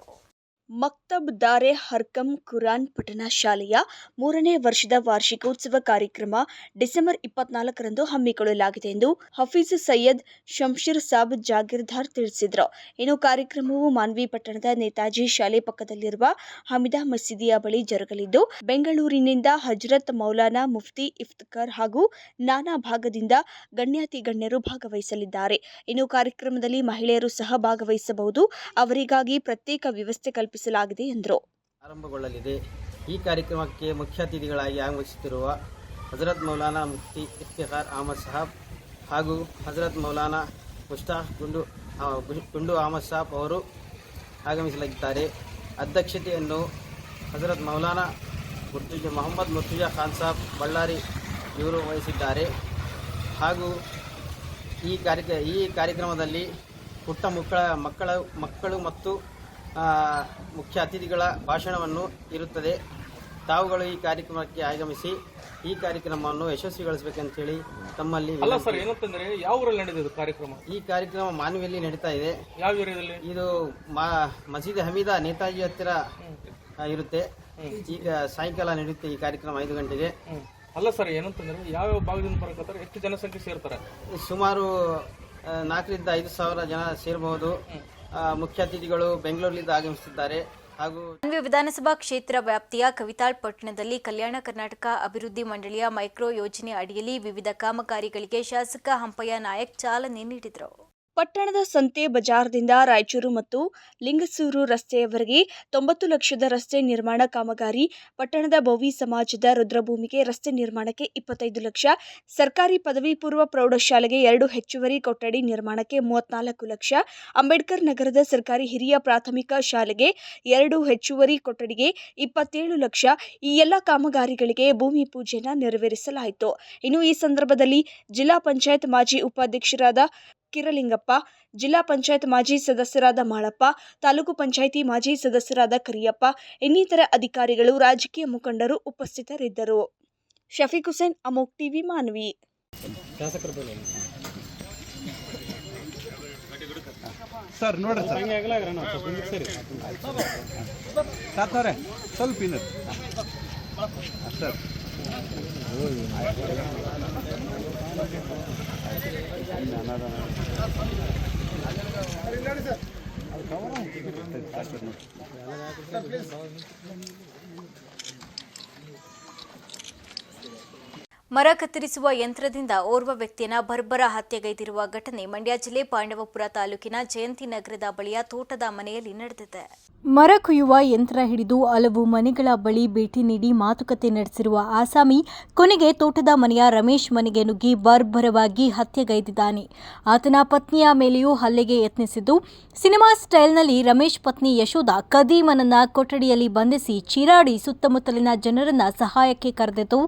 ಮಕ್ತಬ್ ದಾರೆ ಹರ್ಕಮ್ ಕುರಾನ್ ಪಠಣ ಶಾಲೆಯ ಮೂರನೇ ವರ್ಷದ ವಾರ್ಷಿಕೋತ್ಸವ ಕಾರ್ಯಕ್ರಮ ಡಿಸೆಂಬರ್ ಇಪ್ಪತ್ನಾಲ್ಕರಂದು ಹಮ್ಮಿಕೊಳ್ಳಲಾಗಿದೆ ಎಂದು ಹಫೀಜ್ ಸೈಯದ್ ಶಂಶೀರ್ ಸಾಬ್ ಜಾಗೀರ್ದಾರ್ ತಿಳಿಸಿದರು. ಇನ್ನು ಕಾರ್ಯಕ್ರಮವು ಮಾನ್ವಿ ಪಟ್ಟಣದ ನೇತಾಜಿ ಶಾಲೆ ಪಕ್ಕದಲ್ಲಿರುವ ಹಮಿದಾ ಮಸೀದಿಯ ಬಳಿ ಜರುಗಲಿದ್ದು, ಬೆಂಗಳೂರಿನಿಂದ ಹಜರತ್ ಮೌಲಾನಾ ಮುಫ್ತಿ ಇಫ್ತಕರ್ ಹಾಗೂ ನಾನಾ ಭಾಗದಿಂದ ಗಣ್ಯಾತಿ ಗಣ್ಯರು ಭಾಗವಹಿಸಲಿದ್ದಾರೆ. ಇನ್ನು ಕಾರ್ಯಕ್ರಮದಲ್ಲಿ ಮಹಿಳೆಯರು ಸಹ ಭಾಗವಹಿಸಬಹುದು. ಅವರಿಗಾಗಿ ಪ್ರತ್ಯೇಕ ವ್ಯವಸ್ಥೆ ಕಲ್ಪಿಸಲಾಗಿದೆ ಎಂದರು. ಆರಂಭಗೊಳ್ಳಲಿದೆ. ಈ ಕಾರ್ಯಕ್ರಮಕ್ಕೆ ಮುಖ್ಯ ಅತಿಥಿಗಳಾಗಿ ಆಗಮಿಸುತ್ತಿರುವ ಹಜರತ್ ಮೌಲಾನಾ ಮುಫ್ತಿ ಇಫ್ತಿಹಾರ್ ಅಹಮದ್ ಸಾಹಬ್ ಹಾಗೂ ಹಜರತ್ ಮೌಲಾನಾ ಮುಷ್ತಾಕ್ ಗುಂಡು ಗುಂಡು ಅಹಮದ್ ಸಾಹಬ್ ಅವರು ಆಗಮಿಸಲಿದ್ದಾರೆ. ಅಧ್ಯಕ್ಷತೆಯನ್ನು ಹಜರತ್ ಮೌಲಾನಾ ಮುರ್ತುಜಾ ಮೊಹಮ್ಮದ್ ಮುರ್ತುಜಾ ಖಾನ್ ಸಾಬ್ ಬಳ್ಳಾರಿ ಇವರು ವಹಿಸಿದ್ದಾರೆ. ಹಾಗೂ ಈ ಕಾರ್ಯ, ಈ ಕಾರ್ಯಕ್ರಮದಲ್ಲಿ ಪುಟ್ಟ ಮಕ್ಕಳ ಮಕ್ಕಳ, ಮಕ್ಕಳು ಮತ್ತು ಮುಖ್ಯ ಅತಿಥಿಗಳ ಭಾಷಣವನ್ನು ಇರುತ್ತದೆ. ತಾವುಗಳು ಈ ಕಾರ್ಯಕ್ರಮಕ್ಕೆ ಆಗಮಿಸಿ ಈ ಕಾರ್ಯಕ್ರಮವನ್ನು ಯಶಸ್ವಿಗೊಳಿಸಬೇಕಂತೇಳಿ ತಮ್ಮಲ್ಲಿ ಅಲ್ಲ. ಸರ್ ಏನಂತಂದ್ರೆ ಯಾವ ಊರಲ್ಲಿ ನಡೆದಿದೆ ಕಾರ್ಯಕ್ರಮ? ಈ ಕಾರ್ಯಕ್ರಮ ಮಾನವಿಯಲ್ಲಿ ನಡೀತಾ ಇದೆ. ಯಾವ ಏರಿಯಾದಲ್ಲಿ? ಇದು ಮಾ ಮಸೀದಿ ಹಮೀದಾ ನೇತಾಜಿ ಹತ್ತಿರ ಇರುತ್ತೆ. ಈಗ ಸಾಯಂಕಾಲ ನಡೆಯುತ್ತೆ ಈ ಕಾರ್ಯಕ್ರಮ ಐದು ಗಂಟೆಗೆ. ಅಲ್ಲ ಸರ್ ಏನಂತಂದ್ರೆ ಯಾವ ಭಾಗದಿಂದ ಬರಕತ್ತಾರೆ? ಎಷ್ಟು ಜನಸಂಖ್ಯೆ ಸೇರ್ತಾರೆ? ಸುಮಾರು ನಾಲ್ಕರಿಂದ ಐದು ಸಾವಿರ ಜನ ಸೇರಬಹುದು ಮುಖ್ಯ ಅತಿಥಿಗಳು ಬೆಂಗಳೂರಿನಿಂದ ಆಗಮಿಸುತ್ತಿದ್ದಾರೆ. ಹಾಗೂ ವಿಧಾನಸಭಾ ಕ್ಷೇತ್ರ ವ್ಯಾಪ್ತಿಯ ಕವಿತಾಳ್ ಪಟ್ಟಣದಲ್ಲಿ ಕಲ್ಯಾಣ ಕರ್ನಾಟಕ ಅಭಿವೃದ್ಧಿ ಮಂಡಳಿಯ ಮೈಕ್ರೋ ಯೋಜನೆ ಅಡಿಯಲ್ಲಿ ವಿವಿಧ ಕಾಮಗಾರಿಗಳಿಗೆ ಶಾಸಕ ಹಂಪಯ್ಯ ನಾಯಕ್ ಚಾಲನೆ ನೀಡಿದರು. ಪಟ್ಟಣದ ಸಂತೆ ಬಜಾರ್ದಿಂದ ರಾಯಚೂರು ಮತ್ತು ಲಿಂಗಸೂರು ರಸ್ತೆಯವರೆಗೆ ತೊಂಬತ್ತು ಲಕ್ಷದ ರಸ್ತೆ ನಿರ್ಮಾಣ ಕಾಮಗಾರಿ, ಪಟ್ಟಣದ ಭೋವಿ ಸಮಾಜದ ರುದ್ರಭೂಮಿಗೆ ರಸ್ತೆ ನಿರ್ಮಾಣಕ್ಕೆ ಇಪ್ಪತ್ತೈದು ಲಕ್ಷ, ಸರ್ಕಾರಿ ಪದವಿ ಪೂರ್ವ ಪ್ರೌಢಶಾಲೆಗೆ ಎರಡು ಹೆಚ್ಚುವರಿ ಕೊಠಡಿ ನಿರ್ಮಾಣಕ್ಕೆ ಮೂವತ್ನಾಲ್ಕು ಲಕ್ಷ, ಅಂಬೇಡ್ಕರ್ ನಗರದ ಸರ್ಕಾರಿ ಹಿರಿಯ ಪ್ರಾಥಮಿಕ ಶಾಲೆಗೆ ಎರಡು ಹೆಚ್ಚುವರಿ ಕೊಠಡಿಗೆ ಇಪ್ಪತ್ತೇಳು ಲಕ್ಷ, ಈ ಎಲ್ಲ ಕಾಮಗಾರಿಗಳಿಗೆ ಭೂಮಿ ಪೂಜೆಯನ್ನು ನೆರವೇರಿಸಲಾಯಿತು. ಇನ್ನು ಈ ಸಂದರ್ಭದಲ್ಲಿ ಜಿಲ್ಲಾ ಪಂಚಾಯತ್ ಮಾಜಿ ಉಪಾಧ್ಯಕ್ಷರಾದ ಕಿರಲಿಂಗಪ್ಪ, ಜಿಲ್ಲಾ ಪಂಚಾಯತ್ ಮಾಜಿ ಸದಸ್ಯರಾದ ಮಾಳಪ್ಪ, ತಾಲೂಕು ಪಂಚಾಯಿತಿ ಮಾಜಿ ಸದಸ್ಯರಾದ ಕರಿಯಪ್ಪ, ಇನ್ನಿತರ ಅಧಿಕಾರಿಗಳು, ರಾಜಕೀಯ ಮುಖಂಡರು ಉಪಸ್ಥಿತರಿದ್ದರು. ಶಫೀಕ್ ಹುಸೇನ್, ಅಮೋಕ್ ಟಿವಿ, ಮಾನವಿ. ಸರ್, ನೋಡ್ರಿ ಸರ್. ಸ್ವಲ್ಪ అది కవర్ ಮರ ಕತ್ತರಿಸುವ ಯಂತ್ರದಿಂದ ಓರ್ವ ವ್ಯಕ್ತಿಯನ್ನ ಬರ್ಬರ ಹತ್ಯೆಗೈದಿರುವ ಘಟನೆ ಮಂಡ್ಯ ಜಿಲ್ಲೆ ಪಾಂಡವಪುರ ತಾಲೂಕಿನ ಜಯಂತಿ ನಗರದ ಬಳಿಯ ತೋಟದ ಮನೆಯಲ್ಲಿ ನಡೆದಿದೆ. ಮರ ಕುಯ್ಯುವ ಯಂತ್ರ ಹಿಡಿದು ಹಲವು ಮನೆಗಳ ಬಳಿ ಭೇಟಿ ನೀಡಿ ಮಾತುಕತೆ ನಡೆಸಿರುವ ಆಸಾಮಿ, ಕೊನೆಗೆ ತೋಟದ ಮನೆಯ ರಮೇಶ್ ಮನೆಗೆ ನುಗ್ಗಿ ಬರ್ಬರವಾಗಿ ಹತ್ಯೆಗೈದಿದ್ದಾನೆ. ಆತನ ಪತ್ನಿಯ ಮೇಲೆಯೂ ಹಲ್ಲೆಗೆ ಯತ್ನಿಸಿದ್ದು, ಸಿನಿಮಾ ಸ್ಟೈಲ್ನಲ್ಲಿ ರಮೇಶ್ ಪತ್ನಿ ಯಶೋಧ ಕದೀಮನನ್ನ ಕೊಠಡಿಯಲ್ಲಿ ಬಂಧಿಸಿ ಚೀರಾಡಿ ಸುತ್ತಮುತ್ತಲಿನ ಜನರನ್ನ ಸಹಾಯಕ್ಕೆ ಕರೆದಿದ್ದು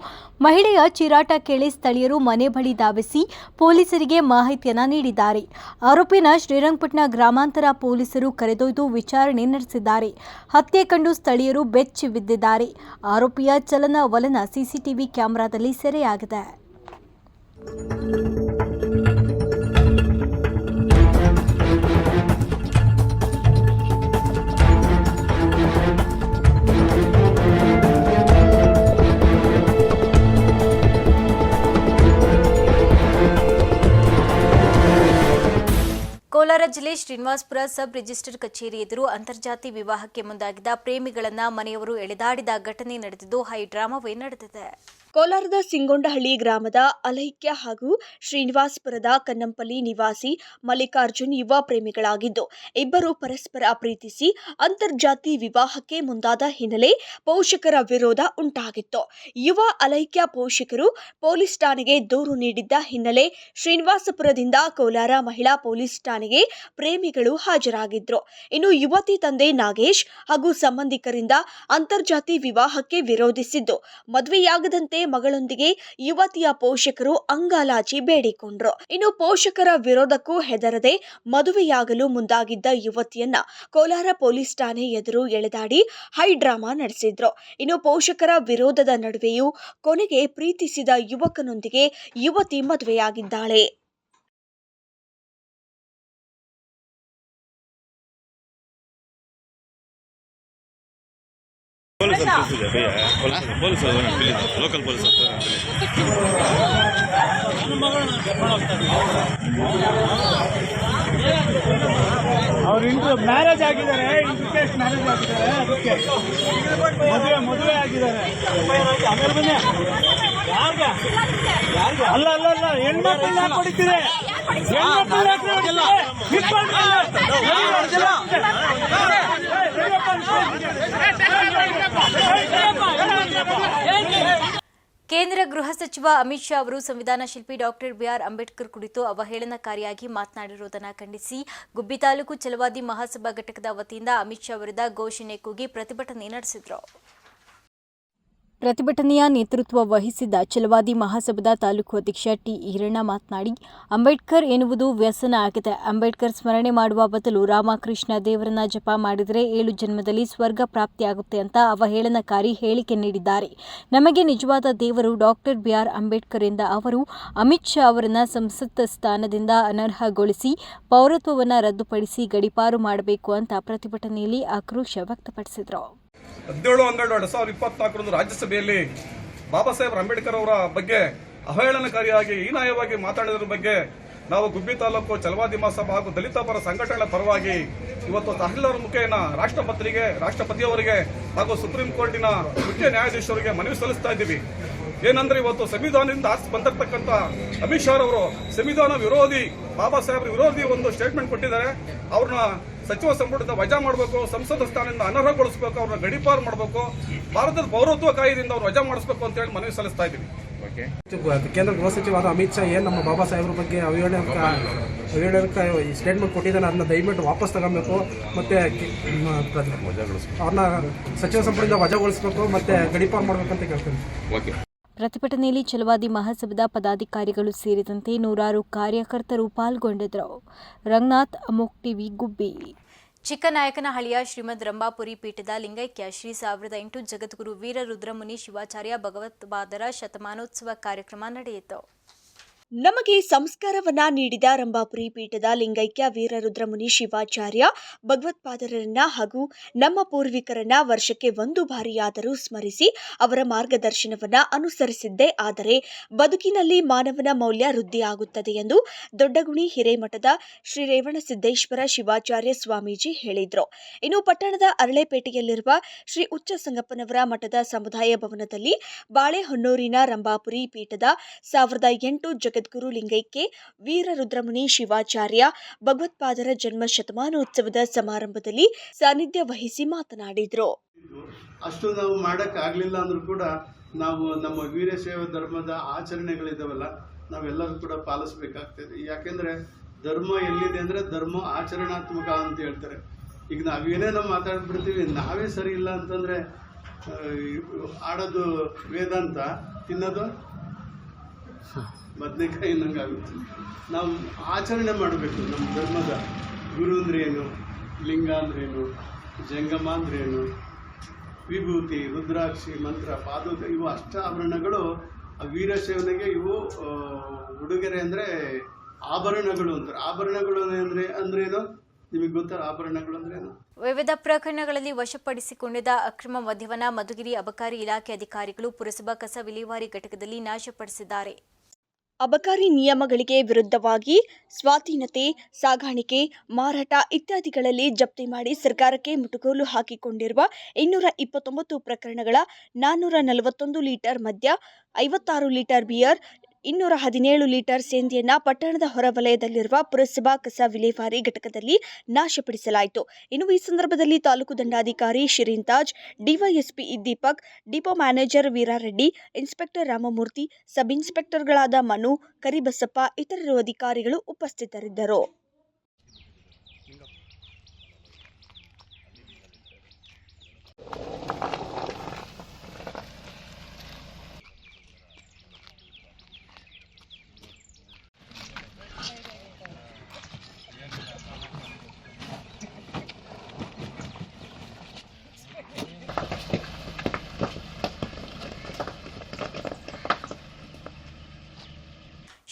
ಮಹಿಳೆಯ ಚೀರಾಟ ಕೇಳಿ ಸ್ಥಳೀಯರು ಮನೆ ಬಳಿ ಧಾವಿಸಿ ಪೊಲೀಸರಿಗೆ ಮಾಹಿತಿಯನ್ನು ನೀಡಿದ್ದಾರೆ. ಆರೋಪಿನ ಶ್ರೀರಂಗಪಟ್ಟಣ ಗ್ರಾಮಾಂತರ ಪೊಲೀಸರು ಕರೆದೊಯ್ದು ವಿಚಾರಣೆ ನಡೆಸಿದ್ದಾರೆ. ಹತ್ಯೆ ಕಂಡು ಸ್ಥಳೀಯರು ಬೆಚ್ಚಿ ಬಿದ್ದಿದ್ದಾರೆ. ಆರೋಪಿಯ ಚಲನವಲನ ಸಿಸಿಟಿವಿ ಕ್ಯಾಮೆರಾದಲ್ಲಿ ಸೆರೆಯಾಗಿದೆ. ಕೋಲಾರ ಜಿಲ್ಲೆ ಶ್ರೀನಿವಾಸಪುರ ಸಬ್ ರಿಜಿಸ್ಟರ್ ಕಚೇರಿ ಎದುರು ಅಂತರ್ಜಾತಿ ವಿವಾಹಕ್ಕೆ ಮುಂದಾಗಿದ್ದ ಪ್ರೇಮಿಗಳನ್ನ ಮನೆಯವರು ಎಳೆದಾಡಿದ ಘಟನೆ ನಡೆದಿದ್ದು ಹೈ ಡ್ರಾಮಾವೇ ನಡೆದಿದೆ. ಕೋಲಾರದ ಸಿಂಗೊಂಡಹಳ್ಳಿ ಗ್ರಾಮದ ಅಲೈಕ್ಯ ಹಾಗೂ ಶ್ರೀನಿವಾಸ್ಪುರದ ಕನ್ನಂಪಲ್ಲಿ ನಿವಾಸಿ ಮಲ್ಲಿಕಾರ್ಜುನ್ ಯುವ ಪ್ರೇಮಿಗಳಾಗಿದ್ದು, ಇಬ್ಬರು ಪರಸ್ಪರ ಪ್ರೀತಿಸಿ ಅಂತರ್ಜಾತಿ ವಿವಾಹಕ್ಕೆ ಮುಂದಾದ ಹಿನ್ನೆಲೆ ಪೋಷಕರ ವಿರೋಧ ಉಂಟಾಗಿತ್ತು. ಯುವ ಅಲೈಕ್ಯ ಪೋಷಕರು ಪೊಲೀಸ್ ಠಾಣೆಗೆ ದೂರು ನೀಡಿದ್ದ ಹಿನ್ನೆಲೆ ಶ್ರೀನಿವಾಸಪುರದಿಂದ ಕೋಲಾರ ಮಹಿಳಾ ಪೊಲೀಸ್ ಠಾಣೆಗೆ ಪ್ರೇಮಿಗಳು ಹಾಜರಾಗಿದ್ದರು ಇನ್ನು ಯುವತಿ ತಂದೆ ನಾಗೇಶ್ ಹಾಗೂ ಸಂಬಂಧಿಕರಿಂದ ಅಂತರ್ಜಾತಿ ವಿವಾಹಕ್ಕೆ ವಿರೋಧಿಸಿದ್ದು, ಮದುವೆಯಾಗದಂತೆ ಮಗಳೊಂದಿಗೆ ಯುವತಿಯ ಪೋಷಕರು ಅಂಗಾಲಾಚಿ ಬೇಡಿಕೊಂಡ್ರು. ಇನ್ನು ಪೋಷಕರ ವಿರೋಧಕ್ಕೂ ಹೆದರದೆ ಮದುವೆಯಾಗಲು ಮುಂದಾಗಿದ್ದ ಯುವತಿಯನ್ನ ಕೋಲಾರ ಪೊಲೀಸ್ ಠಾಣೆ ಎದುರು ಎಳೆದಾಡಿ ಹೈ ಡ್ರಾಮಾ ನಡೆಸಿದ್ರು. ಇನ್ನು ಪೋಷಕರ ವಿರೋಧದ ನಡುವೆಯೂ ಕೊನೆಗೆ ಪ್ರೀತಿಸಿದ ಯುವಕನೊಂದಿಗೆ ಯುವತಿ ಮದುವೆಯಾಗಿದ್ದಾಳೆ. ಲೋಕಲ್ ಪೊಲೀಸ್ ಅವ್ರ ಇಂಟು ಮ್ಯಾರೇಜ್ ಆಗಿದ್ದಾರೆ ಮ್ಯಾರೇಜ್ ಆಗಿದ್ದಾರೆ ಅದಕ್ಕೆ ಮದುವೆ ಮದುವೆ ಆಗಿದ್ದಾರೆ ಆಮೇಲೆ ಬನ್ನಿ ಯಾರ್ಗ ಯಾರ್ಗ ಅಲ್ಲ ಅಲ್ಲ ಅಲ್ಲ ಹೆಣ್ಮಕ್ಳನ್ನ ಕೊಡಿತೀರಿ ಹೆಣ್ಮಕ್ಳನ್ನ. ಕೇಂದ್ರ ಗೃಹ ಸಚಿವ ಅಮಿತ್ ಶಾ ಅವರು ಸಂವಿಧಾನ ಶಿಲ್ಪಿ ಡಾಕ್ಟರ್ ಬಿಆರ್ ಅಂಬೇಡ್ಕರ್ ಕುರಿತು ಅವಹೇಳನಕಾರಿಯಾಗಿ ಮಾತನಾಡಿರುವುದನ್ನು ಖಂಡಿಸಿ ಗುಬ್ಬಿ ತಾಲೂಕು ಚಲವಾದಿ ಮಹಾಸಭಾ ಘಟಕದ ವತಿಯಿಂದ ಅಮಿತ್ ಶಾ ವಿರುದ್ಧ ಘೋಷಣೆ ಕೂಗಿ ಪ್ರತಿಭಟನೆ ನಡೆಸಿದರು. ಪ್ರತಿಭಟನೆಯ ನೇತೃತ್ವ ವಹಿಸಿದ್ದ ಚಲವಾದಿ ಮಹಾಸಭಾದ ತಾಲೂಕು ಅಧ್ಯಕ್ಷ ಟಿ ಈರಣ್ಣ ಮಾತನಾಡಿ, ಅಂಬೇಡ್ಕರ್ ಎನ್ನುವುದು ವ್ಯಸನ ಆಗಿದೆ. ಅಂಬೇಡ್ಕರ್ ಸ್ಮರಣೆ ಮಾಡುವ ಬದಲು ರಾಮಕೃಷ್ಣ ದೇವರನ್ನ ಜಪ ಮಾಡಿದರೆ ಏಳು ಜನ್ಮದಲ್ಲಿ ಸ್ವರ್ಗ ಪ್ರಾಪ್ತಿಯಾಗುತ್ತೆ ಅಂತ ಅವಹೇಳನಕಾರಿ ಹೇಳಿಕೆ ನೀಡಿದ್ದಾರೆ. ನಮಗೆ ನಿಜವಾದ ದೇವರು ಡಾಕ್ಟರ್ ಬಿಆರ್ ಅಂಬೇಡ್ಕರ್ ಎಂದ ಅವರು ಅಮಿತ್ ಶಾ ಅವರನ್ನ ಸಂಸತ್ ಸ್ಥಾನದಿಂದ ಅನರ್ಹಗೊಳಿಸಿ ಪೌರತ್ವವನ್ನು ರದ್ದುಪಡಿಸಿ ಗಡಿಪಾರು ಮಾಡಬೇಕು ಅಂತ ಪ್ರತಿಭಟನೆಯಲ್ಲಿ ಆಕ್ರೋಶ ವ್ಯಕ್ತಪಡಿಸಿದರು. ಹದಿನೇಳು, ಹನ್ನೆರಡು, ಎರಡ್ ಸಾವಿರದ ಇಪ್ಪತ್ನಾಲ್ಕರಂದು ರಾಜ್ಯಸಭೆಯಲ್ಲಿ ಬಾಬಾ ಸಾಹೇಬ್ ಅಂಬೇಡ್ಕರ್ ಅವರ ಬಗ್ಗೆ ಅವಹೇಳನಕಾರಿಯಾಗಿ, ಹೀನಾಯವಾಗಿ ಮಾತಾಡಿದ್ರ ಬಗ್ಗೆ ನಾವು ಗುಬ್ಬಿ ತಾಲೂಕು ಚಲವಾದಿ ಮಹಾಸಭಾ ಹಾಗೂ ದಲಿತ ಪರ ಸಂಘಟನೆಗಳ ಪರವಾಗಿ ಇವತ್ತು ತಹಸೀಲ್ದಾರ್ ಮುಖೇನ ರಾಷ್ಟ್ರಪತಿಗೆ, ರಾಷ್ಟ್ರಪತಿಯವರಿಗೆ ಹಾಗೂ ಸುಪ್ರೀಂ ಕೋರ್ಟಿನ ಮುಖ್ಯ ನ್ಯಾಯಾಧೀಶರಿಗೆ ಮನವಿ ಸಲ್ಲಿಸ್ತಾ ಇದ್ದೀವಿ. ಏನಂದ್ರೆ ಇವತ್ತು ಸಂವಿಧಾನದಿಂದ ಆಸ್ತಿ ಬಂದಿರತಕ್ಕಂತ ಅಮಿತ್ ಶಾ ಅವರು ಸಂವಿಧಾನ ವಿರೋಧಿ, ಬಾಬಾ ಸಾಹೇಬ್ರ ವಿರೋಧಿ ಒಂದು ಸ್ಟೇಟ್ಮೆಂಟ್ ಕೊಟ್ಟಿದ್ದಾರೆ. ಅವ್ರನ್ನ ಸಚಿವ ಸಂಪುಟದ ವಜಾ ಮಾಡಬೇಕು ಸಂಸದ ಸ್ಥಾನದಿಂದ ಅನರ್ಹಗೊಳಿಸಬೇಕು ಅವ್ರನ್ನ ಗಡಿಪಾರು ಮಾಡಬೇಕು ಭಾರತದ ಪೌರತ್ವ ಕಾಯ್ದೆಯಿಂದ ಅವ್ರು ವಜಾ ಮಾಡಿಸಬೇಕು ಅಂತ ಹೇಳಿ ಮನವಿ ಸಲ್ಲಿಸ್ತಾ ಇದ್ದೀವಿ. ಕೇಂದ್ರ ಗೃಹ ಸಚಿವಾದ ಅಮಿತ್ ಶಾ ಏನು ನಮ್ಮ ಬಾಬಾ ಸಾಹೇಬ್ರ ಬಗ್ಗೆ ಅವಹೇಳನಕ ಈ ಸ್ಟೇಟ್ಮೆಂಟ್ ಕೊಟ್ಟಿದ್ದಾರೆ ಅದನ್ನ ದಯವಿಟ್ಟು ವಾಪಸ್ ತಗೊಬೇಕು ಮತ್ತೆ ಅವ್ರನ್ನ ಸಚಿವ ಸಂಪುಟದಿಂದ ವಜಾಗೊಳಿಸಬೇಕು ಮತ್ತೆ ಗಡಿಪಾರು ಮಾಡಬೇಕು ಅಂತ ಕೇಳ್ತೀನಿ. ಪ್ರತಿಭಟನೆಯಲ್ಲಿ ಛಲವಾದಿ ಮಹಾಸಭಾದ ಪದಾಧಿಕಾರಿಗಳು ಸೇರಿದಂತೆ ನೂರಾರು ಕಾರ್ಯಕರ್ತರು ಪಾಲ್ಗೊಂಡಿದ್ದರು. ರಂಗನಾಥ್, ಅಮೋಕ್ ಟಿವಿ, ಗುಬ್ಬಿ. ಚಿಕ್ಕನಾಯಕನಹಳ್ಳಿಯ ಶ್ರೀಮದ್ ರಂಭಾಪುರಿ ಪೀಠದ ಲಿಂಗೈಕ್ಯ ಶ್ರೀ ಸಾವಿರದ ಎಂಟು ಜಗದ್ಗುರು ವೀರರುದ್ರಮುನಿ ಶಿವಾಚಾರ್ಯ ಭಗವತ್ಪಾದರ ಶತಮಾನೋತ್ಸವ ಕಾರ್ಯಕ್ರಮ ನಡೆಯಿತು. ನಮಗೆ ಸಂಸ್ಕಾರವನ್ನ ನೀಡಿದ ರಂಭಾಪುರಿ ಪೀಠದ ಲಿಂಗೈಕ್ಯ ವೀರರುದ್ರಮುನಿ ಶಿವಾಚಾರ್ಯ ಭಗವತ್ಪಾದರನ್ನ ಹಾಗೂ ನಮ್ಮ ಪೂರ್ವಿಕರನ್ನ ವರ್ಷಕ್ಕೆ ಒಂದು ಬಾರಿಯಾದರೂ ಸ್ಮರಿಸಿ ಅವರ ಮಾರ್ಗದರ್ಶನವನ್ನ ಅನುಸರಿಸಿದ್ದೇ. ಆದರೆ ಬದುಕಿನಲ್ಲಿ ಮಾನವನ ಮೌಲ್ಯ ವೃದ್ಧಿಯಾಗುತ್ತದೆ ಎಂದು ದೊಡ್ಡಗುಣಿ ಹಿರೇಮಠದ ಶ್ರೀ ರೇವಣಸಿದ್ದೇಶ್ವರ ಶಿವಾಚಾರ್ಯ ಸ್ವಾಮೀಜಿ ಹೇಳಿದರು. ಇನ್ನು ಪಟ್ಟಣದ ಅರಳೆಪೇಟೆಯಲ್ಲಿರುವ ಶ್ರೀ ಉಚ್ಚ ಸಂಗಪ್ಪನವರ ಮಠದ ಸಮುದಾಯ ಭವನದಲ್ಲಿ ಬಾಳೆಹೊನ್ನೂರಿನ ರಂಭಾಪುರಿ ಪೀಠದ ಸಾವಿರದ ಎಂಟು ಜಗದ್ಗುರು ಲಿಂಗೈಕ್ಯ ವೀರರುದ್ರಮುನಿ ಶಿವಾಚಾರ್ಯ, ಭಗವತ್ಪಾದರ ಜನ್ಮ ಶತಮಾನೋತ್ಸವದ ಸಮಾರಂಭದಲ್ಲಿ ಸಾನ್ನಿಧ್ಯ ವಹಿಸಿ ಮಾತನಾಡಿದರು. ಅಷ್ಟು ನಾವು ಮಾಡೋಕ್ಕಾಗಲಿಲ್ಲ ಅಂದರೂ ಕೂಡ ನಾವು ನಮ್ಮ ವೀರಶೈವ ಧರ್ಮದ ಆಚರಣೆಗಳಿದಾವಲ್ಲ, ನಾವೆಲ್ಲರೂ ಕೂಡ ಪಾಲಿಸ್ಬೇಕಾಗ್ತದೆ. ಯಾಕೆಂದರೆ ಧರ್ಮ ಎಲ್ಲಿದೆ ಅಂದರೆ ಧರ್ಮ ಆಚರಣಾತ್ಮಕ ಅಂತ ಹೇಳ್ತಾರೆ. ಈಗ ನಾವೇನೇ ನಾವು ಮಾತಾಡ್ಬಿಡ್ತೀವಿ, ನಾವೇ ಸರಿ ಇಲ್ಲ ಅಂತಂದರೆ ಆಡೋದು ವೇದಾಂತ, ತಿನ್ನೋದು ಬದನೆಕಾಯಿ ನಂಗೆ ಆಗುತ್ತೆ. ನಾವು ಆಚರಣೆ ಮಾಡಬೇಕು. ನಮ್ಮ ಧರ್ಮದ ಗುರು ಅಂದ್ರೇನು ಲಿಂಗ ಅಂದ್ರೇನು ಜಂಗಮ ಅಂದ್ರೇನು ವಿಭೂತಿ, ರುದ್ರಾಕ್ಷಿ, ಮಂತ್ರ ಪಾದೋಕ ಇವು ಅಷ್ಟಾಭರಣಗಳು ವೀರಶೈವನಿಗೆ ಇವು ಉಡುಗೆರೆ ಅಂದರೆ ಆಭರಣಗಳು ಅಂತಾರೆ. ಆಭರಣಗಳು ಅಂದರೆ ಅಂದ್ರೇನು ನಿಮಗೆ ಗೊತ್ತಾ? ಆಭರಣಗಳು ಅಂದ್ರೇನು ವಿವಿಧ ಪ್ರಕರಣಗಳಲ್ಲಿ ವಶಪಡಿಸಿಕೊಂಡಿದ್ದ ಅಕ್ರಮ ಮದ್ಯವನ್ನ ಮಧುಗಿರಿ ಅಬಕಾರಿ ಇಲಾಖೆ ಅಧಿಕಾರಿಗಳು ಪುರಸಭಾ ಕಸ ವಿಲೇವಾರಿ ಘಟಕದಲ್ಲಿ ನಾಶಪಡಿಸಿದ್ದಾರೆ. ಅಬಕಾರಿ ನಿಯಮಗಳಿಗೆ ವಿರುದ್ಧವಾಗಿ ಸ್ವಾಧೀನತೆ, ಸಾಗಾಣಿಕೆ, ಮಾರಾಟ ಇತ್ಯಾದಿಗಳಲ್ಲಿ ಜಪ್ತಿ ಮಾಡಿ ಸರ್ಕಾರಕ್ಕೆ ಮುಟುಗೋಲು ಹಾಕಿಕೊಂಡಿರುವ ಇನ್ನೂರ ಇಪ್ಪತ್ತೊಂಬತ್ತು ಪ್ರಕರಣಗಳ ನಾನ್ನೂರ ನಲವತ್ತೊಂದು ಲೀಟರ್ ಮದ್ಯ, ಐವತ್ತಾರು ಲೀಟರ್ ಬಿಯರ್ ಇನ್ನೂರ ಹದಿನೇಳು ಲೀಟರ್ ಸೇಂದಿಯನ್ನ ಪಟ್ಟಣದ ಹೊರವಲಯದಲ್ಲಿರುವ ಪುರಸಭಾ ಕಸ ವಿಲೇವಾರಿ ಘಟಕದಲ್ಲಿ ನಾಶಪಡಿಸಲಾಯಿತು. ಇನ್ನು ಈ ಸಂದರ್ಭದಲ್ಲಿ ತಾಲೂಕು ದಂಡಾಧಿಕಾರಿ Shirintaj Taj DYSP Deepak, depot manager Veera Reddy, inspector Ramamurthy, sub ಇನ್ಸ್ಪೆಕ್ಟರ್ಗಳಾದ Manu, Karibasappa, ಇತರರು ಅಧಿಕಾರಿಗಳು ಉಪಸ್ಥಿತರಿದ್ದರು.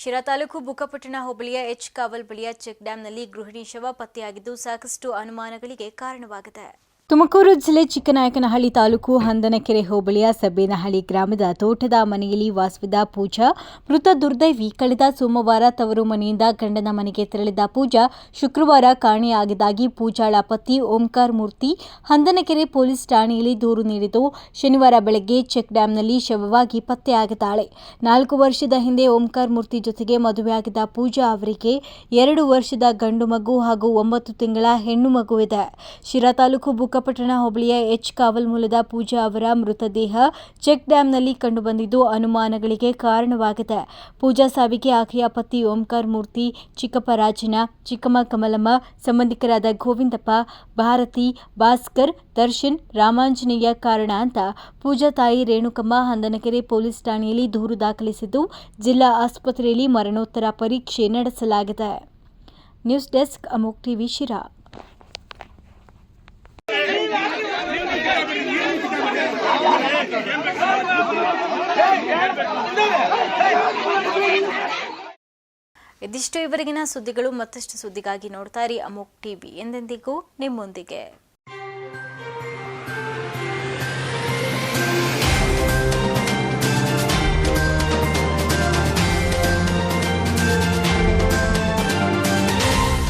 ಶಿರಾ ತಾಲೂಕು ಬುಕ್ಕಪಟ್ಟಣ ಹೋಬಳಿಯ ಎಚ್ ಕಾವಲ್ ಬಳಿಯ ಚೆಕ್ ಡ್ಯಾಂನಲ್ಲಿ ಗೃಹಿಣಿ ಶವ ಪತ್ತೆಯಾಗಿದ್ದು ಸಾಕಷ್ಟು ಅನುಮಾನಗಳಿಗೆ ಕಾರಣವಾಗಿದೆ. ತುಮಕೂರು ಜಿಲ್ಲೆ ಚಿಕ್ಕನಾಯಕನಹಳ್ಳಿ ತಾಲೂಕು ಹಂದನಕೆರೆ ಹೋಬಳಿಯ ಸಬ್ಬೇನಹಳ್ಳಿ ಗ್ರಾಮದ ತೋಟದ ಮನೆಯಲ್ಲಿ ವಾಸವಿದ ಪೂಜಾ, ಮೃತ ದುರ್ದೈವಿ ಕಳೆದ ಸೋಮವಾರ ತವರು ಮನೆಯಿಂದ ಗಂಡನ ಮನೆಗೆ ತೆರಳಿದ ಪೂಜಾ ಶುಕ್ರವಾರ ಕಾಣೆಯಾಗಿದ್ದಾಗಿ ಪೂಜಾಳ ಪತಿ ಓಂಕಾರ್ ಮೂರ್ತಿ ಹಂದನಕೆರೆ ಪೊಲೀಸ್ ಠಾಣೆಯಲ್ಲಿ ದೂರು ನೀಡಿದ್ದು, ಶನಿವಾರ ಬೆಳಗ್ಗೆ ಚೆಕ್ ಡ್ಯಾಂನಲ್ಲಿ ಶವವಾಗಿ ಪತ್ತೆಯಾಗಿದ್ದಾಳೆ. ನಾಲ್ಕು ವರ್ಷದ ಹಿಂದೆ ಓಂಕಾರ್ ಮೂರ್ತಿ ಜೊತೆಗೆ ಮದುವೆಯಾಗಿದ್ದ ಪೂಜಾ ಅವರಿಗೆ ಎರಡು ವರ್ಷದ ಗಂಡು ಮಗು ಹಾಗೂ ಒಂಬತ್ತು ತಿಂಗಳ ಹೆಣ್ಣು ಮಗುವಿದೆ. ಶಿರಾ ತಾಲೂಕು ಬುಕ್ಕಪಟ್ಟಣ ಹೋಬಳಿಯ ಎಚ್ ಕಾವಲ್ ಮೂಲದ ಪೂಜಾ ಅವರ ಮೃತದೇಹ ಚೆಕ್ ಡ್ಯಾಂನಲ್ಲಿ ಕಂಡುಬಂದಿದ್ದು ಅನುಮಾನಗಳಿಗೆ ಕಾರಣವಾಗಿದೆ. ಪೂಜಾ ಸಾವಿಗೆ ಆಕೆಯ ಪತಿ ಓಂಕಾರ್ ಮೂರ್ತಿ, ಚಿಕ್ಕಪ್ಪ ರಾಜನ ಚಿಕ್ಕಮ್ಮ ಕಮಲಮ್ಮ, ಸಂಬಂಧಿಕರಾದ ಗೋವಿಂದಪ್ಪ, ಭಾರತಿ, ಭಾಸ್ಕರ್, ದರ್ಶನ್, ರಾಮಾಂಜನೇಯ ಕಾರಣ ಅಂತ ಪೂಜಾ ತಾಯಿ ರೇಣುಕಮ್ಮ ಹಂದನಕೆರೆ ಪೊಲೀಸ್ ಠಾಣೆಯಲ್ಲಿ ದೂರು ದಾಖಲಿಸಿದ್ದು, ಜಿಲ್ಲಾ ಆಸ್ಪತ್ರೆಯಲ್ಲಿ ಮರಣೋತ್ತರ ಪರೀಕ್ಷೆ ನಡೆಸಲಾಗಿದೆ. News desk Amogh TV Sira. ಇದಿಷ್ಟು ಇವರಿಗಿನ ಸುದ್ದಿಗಳು ಮತ್ತಷ್ಟು ಸುದ್ದಿಗಾಗಿ ನೋಡ್ತಾ ಅಮೋಕ್ ಟಿವಿ ಎಂದೆಂದಿಗೂ ನಿಮ್ಮೊಂದಿಗೆ.